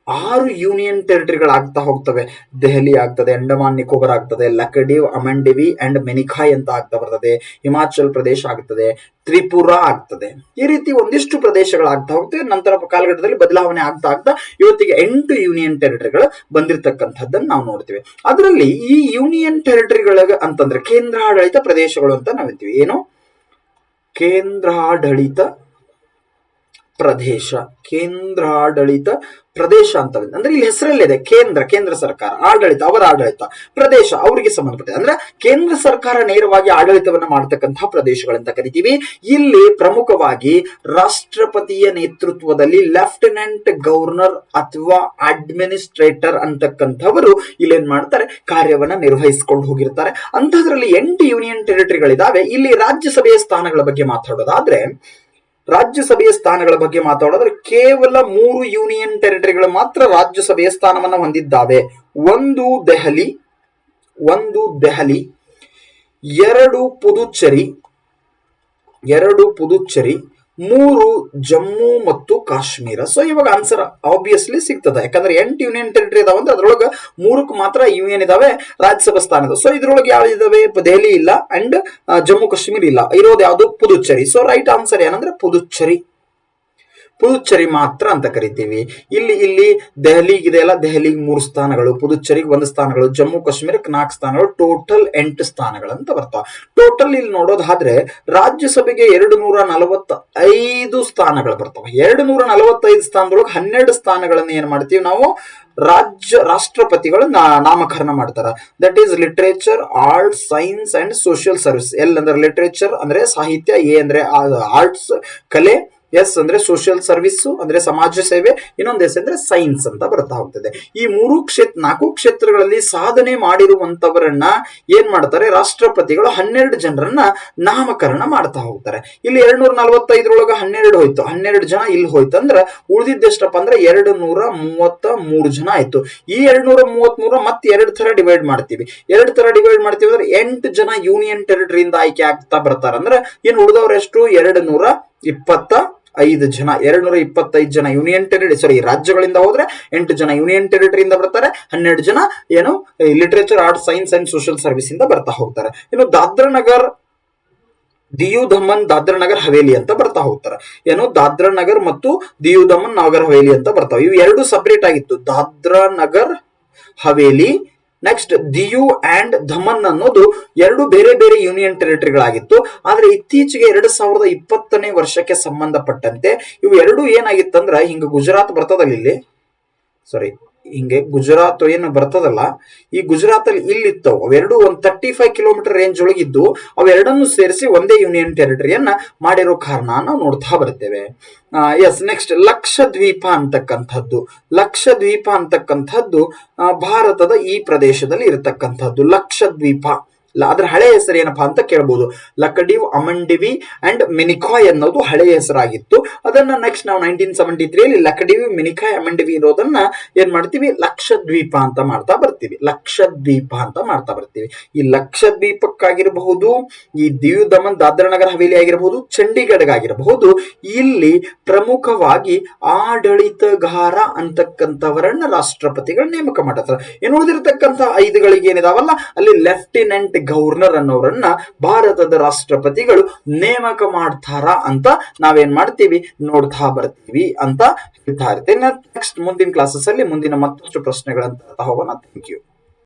ಆರು ಯೂನಿಯನ್ ಟೆರಿಟರಿಗಳಾಗ್ತಾ ಹೋಗ್ತವೆ. ದೆಹಲಿ ಆಗ್ತದೆ, ಅಂಡಮಾನ್, ನಿಕೋಬಾರ್ ಆಗ್ತದೆ ಲಕಡಿವ್ ಅಮಂಡಿವಿ ಅಂಡ್ ಮೆನಿಖಾಯ್ ಅಂತ ಆಗ್ತಾ ಬರ್ತದೆ. ಹಿಮಾಚಲ್ ಪ್ರದೇಶ ಆಗ್ತದೆ, ತ್ರಿಪುರಾ ಆಗ್ತದೆ. ಈ ರೀತಿ ಒಂದಿಷ್ಟು ಪ್ರದೇಶಗಳಾಗ್ತಾ ಹೋಗ್ತವೆ. ನಂತರ ಕಾಲಘಟ್ಟದಲ್ಲಿ ಬದಲಾವಣೆ ಆಗ್ತಾ ಆಗ್ತಾ ಇವತ್ತಿಗೆ ಎಂಟು ಯೂನಿಯನ್ ಟೆರಿಟರಿಗಳು ಬಂದಿರತಕ್ಕಂಥದ್ದನ್ನು ನಾವು ನೋಡ್ತೀವಿ. ಅದರಲ್ಲಿ ಈ ಯೂನಿಯನ್ ಟೆರಿಟರಿಗಳ ಅಂತಂದ್ರೆ ಕೇಂದ್ರಾಡಳಿತ ಪ್ರದೇಶಗಳು ಅಂತ ನಾವಿರ್ತೀವಿ. ಏನು? ಕೇಂದ್ರಾಡಳಿತ ಪ್ರದೇಶ, ಕೇಂದ್ರಾಡಳಿತ ಪ್ರದೇಶ ಅಂತ ಅಂದ್ರೆ ಇಲ್ಲಿ ಹೆಸರಲ್ಲಿದೆ ಕೇಂದ್ರ ಕೇಂದ್ರ ಸರ್ಕಾರ, ಆಡಳಿತ ಅವರ ಆಡಳಿತ ಪ್ರದೇಶ, ಅವರಿಗೆ ಸಂಬಂಧಪಟ್ಟಿದೆ. ಅಂದ್ರೆ ಕೇಂದ್ರ ಸರ್ಕಾರ ನೇರವಾಗಿ ಆಡಳಿತವನ್ನ ಮಾಡತಕ್ಕಂತಹ ಪ್ರದೇಶಗಳಂತ ಕರಿತೀವಿ. ಇಲ್ಲಿ ಪ್ರಮುಖವಾಗಿ ರಾಷ್ಟ್ರಪತಿಯ ನೇತೃತ್ವದಲ್ಲಿ ಲೆಫ್ಟಿನೆಂಟ್ ಗವರ್ನರ್ ಅಥವಾ ಅಡ್ಮಿನಿಸ್ಟ್ರೇಟರ್ ಅಂತಕ್ಕಂಥವರು ಇಲ್ಲೇನ್ ಮಾಡ್ತಾರೆ, ಕಾರ್ಯವನ್ನ ನಿರ್ವಹಿಸಿಕೊಂಡು ಹೋಗಿರ್ತಾರೆ. ಅಂತದ್ರಲ್ಲಿ ಎಂಟು ಯೂನಿಯನ್ ಟೆರಿಟರಿಗಳಿದಾವೆ ಇಲ್ಲಿ ರಾಜ್ಯಸಭೆಯ ಸ್ಥಾನಗಳ ಬಗ್ಗೆ ಮಾತಾಡೋದಾದ್ರೆ ರಾಜ್ಯಸಭೆಯ ಸ್ಥಾನಗಳ ಬಗ್ಗೆ ಮಾತಾಡೋದ್ರೆ ಕೇವಲ ಮೂರು ಯೂನಿಯನ್ ಟೆರಿಟರಿಗಳು ಮಾತ್ರ ರಾಜ್ಯಸಭೆಯ ಸ್ಥಾನವನ್ನು ಹೊಂದಿದ್ದಾವೆ. ಒಂದು ದೆಹಲಿ ಒಂದು ದೆಹಲಿ, ಎರಡು ಪುದುಚೇರಿ ಎರಡು ಪುದುಚೇರಿ ಮೂರು ಜಮ್ಮು ಮತ್ತು ಕಾಶ್ಮೀರ. ಸೊ ಇವಾಗ ಆನ್ಸರ್ ಆಬ್ವಿಯಸ್ಲಿ ಸಿಗ್ತದೆ. ಯಾಕಂದ್ರೆ ಎಂಟು ಯೂನಿಯನ್ ಟೆರಿಟರಿ ಇದಾವೆ ಅಂದ್ರೆ ಅದ್ರೊಳಗೆ ಮೂರಕ್ಕೆ ಮಾತ್ರ ಯೂನಿಯನ್ ಇದಾವೆ, ರಾಜ್ಯಸಭಾ ಸ್ಥಾನ ಇದೆ ಸೊ ಇದ್ರೊಳಗೆ ಯಾವ ಇದಾವೆ? ದೆಹಲಿ ಇಲ್ಲ ಅಂಡ್ ಜಮ್ಮು ಕಾಶ್ಮೀರ ಇಲ್ಲ. ಇರೋದು ಯಾವುದು? ಪುದುಚೇರಿ. ಸೊ ರೈಟ್ ಆನ್ಸರ್ ಏನಂದ್ರೆ ಪುದುಚೇರಿ. ಪುದುಚೇರಿ ಮಾತ್ರ ಅಂತ ಕರಿತೀವಿ. ಇಲ್ಲಿ ಇಲ್ಲಿ ದೆಹಲಿಗೆ ಇದೆಯಲ್ಲ ದೆಹಲಿಗೆ ಮೂರು ಸ್ಥಾನಗಳು, ಪುದುಚೇರಿಗೆ ಒಂದು ಸ್ಥಾನಗಳು, ಜಮ್ಮು ಕಾಶ್ಮೀರಕ್ಕೆ ನಾಲ್ಕು ಸ್ಥಾನಗಳು, ಟೋಟಲ್ ಎಂಟು ಸ್ಥಾನಗಳು ಅಂತ ಬರ್ತಾವ. ಟೋಟಲ್ ಇಲ್ಲಿ ನೋಡೋದಾದ್ರೆ ರಾಜ್ಯಸಭೆಗೆ ಎರಡು ನೂರ ನಲವತ್ತ ಐದು ಸ್ಥಾನಗಳು ಬರ್ತವೆ. ಎರಡು ನೂರ ನಲವತ್ತೈದು ಸ್ಥಾನದೊಳಗೆ ಹನ್ನೆರಡು ಸ್ಥಾನಗಳನ್ನ ಏನ್ ಮಾಡ್ತೀವಿ ನಾವು? ರಾಜ್ಯ ರಾಷ್ಟ್ರಪತಿಗಳು ನಾಮಕರಣ ಮಾಡ್ತಾರ. That is literature arts science and social service L ಅಂದ್ರೆ ಲಿಟ್ರೇಚರ್ ಅಂದ್ರೆ ಸಾಹಿತ್ಯ ಎ ಅಂದ್ರೆ ಆರ್ಟ್ಸ್ ಕಲೆ. ಎಸ್ ಅಂದ್ರೆ ಸೋಷಿಯಲ್ ಸರ್ವಿಸ್ ಅಂದ್ರೆ ಸಮಾಜ ಸೇವೆ, ಇನ್ನೊಂದು ಎಸ್ ಅಂದ್ರೆ ಸೈನ್ಸ್ ಅಂತ ಬರ್ತಾ ಹೋಗ್ತದೆ. ಈ ಮೂರು ಕ್ಷೇತ್ರ ನಾಲ್ಕು ಕ್ಷೇತ್ರಗಳಲ್ಲಿ ಸಾಧನೆ ಮಾಡಿರುವಂತವರನ್ನ ಏನ್ ಮಾಡ್ತಾರೆ? ರಾಷ್ಟ್ರಪತಿಗಳು ಹನ್ನೆರಡು ಜನರನ್ನ ನಾಮಕರಣ ಮಾಡ್ತಾ ಹೋಗ್ತಾರೆ. ಇಲ್ಲಿ ಎರಡ್ ನೂರ ನಲವತ್ತೈದರೊಳಗ ಹನ್ನೆರಡು ಹೋಯ್ತು. ಹನ್ನೆರಡು ಜನ ಇಲ್ಲಿ ಹೋಯ್ತು ಅಂದ್ರೆ ಉಳಿದಿದ್ದೆಷ್ಟಪ್ಪ ಅಂದ್ರೆ ಎರಡು ನೂರ ಮೂವತ್ತ ಮೂರು ಜನ ಆಯ್ತು. ಈ ಎರಡ್ ನೂರ ಮೂವತ್ತ್ ಮೂರ ಮತ್ತೆ ಎರಡು ತರ ಡಿವೈಡ್ ಮಾಡ್ತೀವಿ. ಎರಡು ತರ ಡಿವೈಡ್ ಮಾಡ್ತೀವಿ ಅಂದ್ರೆ ಎಂಟು ಜನ ಯೂನಿಯನ್ ಟೆರಿಟರಿಯಿಂದ ಆಯ್ಕೆ ಆಗ್ತಾ ಬರ್ತಾರ. ಅಂದ್ರೆ ಏನ್ ಉಳಿದವ್ರು ಎಷ್ಟು ಎರಡು ನೂರ ಇಪ್ಪತ್ತ ಐದು ಜನ ಎರಡು ನೂರ ಇಪ್ಪತ್ತೈದು ಜನ ಯೂನಿಯನ್ ಟೆರಿಟರಿ ಸಾರಿ ರಾಜ್ಯಗಳಿಂದ ಹೋದ್ರೆ ಎಂಟು ಜನ ಯೂನಿಯನ್ ಟೆರಿಟರಿಯಿಂದ ಬರ್ತಾರೆ, ಹನ್ನೆರಡು ಜನ ಏನು literature art science and social service ಇಂದ ಬರ್ತಾ ಹೋಗ್ತಾರೆ. ಇನ್ನು ದಾದ್ರಾ ನಗರ್ ದಿಯು ದಮನ್ ದಾದ್ರ ನಗರ್ ಹವೇಲಿ ಅಂತ ಬರ್ತಾ ಹೋಗ್ತಾರೆ. ಏನು, ದಾದ್ರಾ ನಗರ್ ಮತ್ತು ದಿಯು ದಮನ್ ನಾಗರ್ ಹವೇಲಿ ಅಂತ ಬರ್ತಾವೆ. ಇವು ಎರಡು ಸಪರೇಟ್ ಆಗಿತ್ತು. ದಾದ್ರಾ ನಗರ್, ಹವೇಲಿ ನೆಕ್ಸ್ಟ್ ದಿಯು ಅಂಡ್ ಧಮನ್ ಅನ್ನೋದು ಎರಡು ಬೇರೆ ಬೇರೆ ಯೂನಿಯನ್ ಟೆರಿಟರಿಗಳಾಗಿತ್ತು ಆದ್ರೆ ಇತ್ತೀಚೆಗೆ ಎರಡು ಸಾವಿರದ ಇಪ್ಪತ್ತನೇ ವರ್ಷಕ್ಕೆ ಸಂಬಂಧಪಟ್ಟಂತೆ ಇವು ಎರಡು ಏನಾಗಿತ್ತಂದ್ರ ಹಿಂಗ ಗುಜರಾತ್ ಬರ್ತದಲ್ಲ ಇಲ್ಲಿ. ಸಾರಿ ಹಿಂಗೆ ಗುಜರಾತ್ ಏನು ಬರ್ತದಲ್ಲ, ಈ ಗುಜರಾತ್ ಅಲ್ಲಿ ಇಲ್ಲಿತ್ತವು. ಅವೆರಡು ಒಂದ್ ತರ್ಟಿ ಫೈವ್ ಕಿಲೋಮೀಟರ್ ರೇಂಜ್ ಒಳಗಿದ್ದು ಅವೆರಡನ್ನು ಸೇರಿಸಿ ಒಂದೇ ಯೂನಿಯನ್ ಟೆರಿಟರಿಯನ್ನ ಮಾಡಿರೋ ಕಾರಣ ನಾವು ನೋಡ್ತಾ ಬರ್ತೇವೆ. ಎಸ್ ನೆಕ್ಸ್ಟ್ ಲಕ್ಷದ್ವೀಪ ಅಂತಕ್ಕಂಥದ್ದು. ಲಕ್ಷದ್ವೀಪ ಅಂತಕ್ಕಂಥದ್ದು ಭಾರತದ ಈ ಪ್ರದೇಶದಲ್ಲಿ ಇರತಕ್ಕಂಥದ್ದು. ಲಕ್ಷದ್ವೀಪ. ಅದ್ರ ಹಳೆ ಹೆಸರು ಏನಪ್ಪಾ ಅಂತ ಕೇಳ್ಬೋದು. ಲಕಡಿವ್ ಅಮಂಡಿವಿ ಅಂಡ್ ಮಿನಿಕಾಯ್ ಅನ್ನೋದು ಹಳೆಯ ಹೆಸರಾಗಿತ್ತು. ಅದನ್ನ ನೆಕ್ಸ್ಟ್ ನಾವು ನೈನ್ಟೀನ್ ಸೆವೆಂಟಿ ತ್ರೀಯಲ್ಲಿ ಲಕಡಿವಿ ಮಿನಿಕಾಯ್ ಅಮಂಡಿವಿ ಇರೋದನ್ನ ಏನ್ ಮಾಡ್ತೀವಿ? ಲಕ್ಷದ್ವೀಪ ಅಂತ ಮಾಡ್ತಾ ಬರ್ತೀವಿ. ಲಕ್ಷದ್ವೀಪ ಅಂತ ಮಾಡ್ತಾ ಬರ್ತೀವಿ. ಈ ಲಕ್ಷದ್ವೀಪಕ್ಕಾಗಿರಬಹುದು, ಈ ದಿವ್ ದಮನ್ ದಾದ್ರಾ ನಗರ ಹವೇಲಿ ಆಗಿರಬಹುದು, ಚಂಡೀಗಢಗಾಗಿರಬಹುದು, ಇಲ್ಲಿ ಪ್ರಮುಖವಾಗಿ ಆಡಳಿತಗಾರ ಅಂತಕ್ಕಂಥವರನ್ನ ರಾಷ್ಟ್ರಪತಿಗಳು ನೇಮಕ ಮಾಡತ್ತಾರೆ ಏನು ಉಳಿದಿರತಕ್ಕಂಥ ಐದುಗಳಿಗೆ ಏನಿದಾವಲ್ಲ, ಅಲ್ಲಿ ಲೆಫ್ಟಿನೆಂಟ್ ಗವರ್ನರ್ ಅನ್ನೋರನ್ನ ಭಾರತದ ರಾಷ್ಟ್ರಪತಿಗಳು ನೇಮಕ ಮಾಡ್ತಾರ ಅಂತ ನಾವೇನ್ ಮಾಡ್ತೀವಿ? ನೋಡ್ತಾ ಬರ್ತೀವಿ ಅಂತ ಹೇಳ್ತಾ ಇರ್ತೇನೆ. ನೆಕ್ಸ್ಟ್ ಮುಂದಿನ ಕ್ಲಾಸಸ್ ಅಲ್ಲಿ ಮುಂದಿನ ಮತ್ತಷ್ಟು ಪ್ರಶ್ನೆಗಳಂತ ಹೋಗೋಣ ಥ್ಯಾಂಕ್ ಯು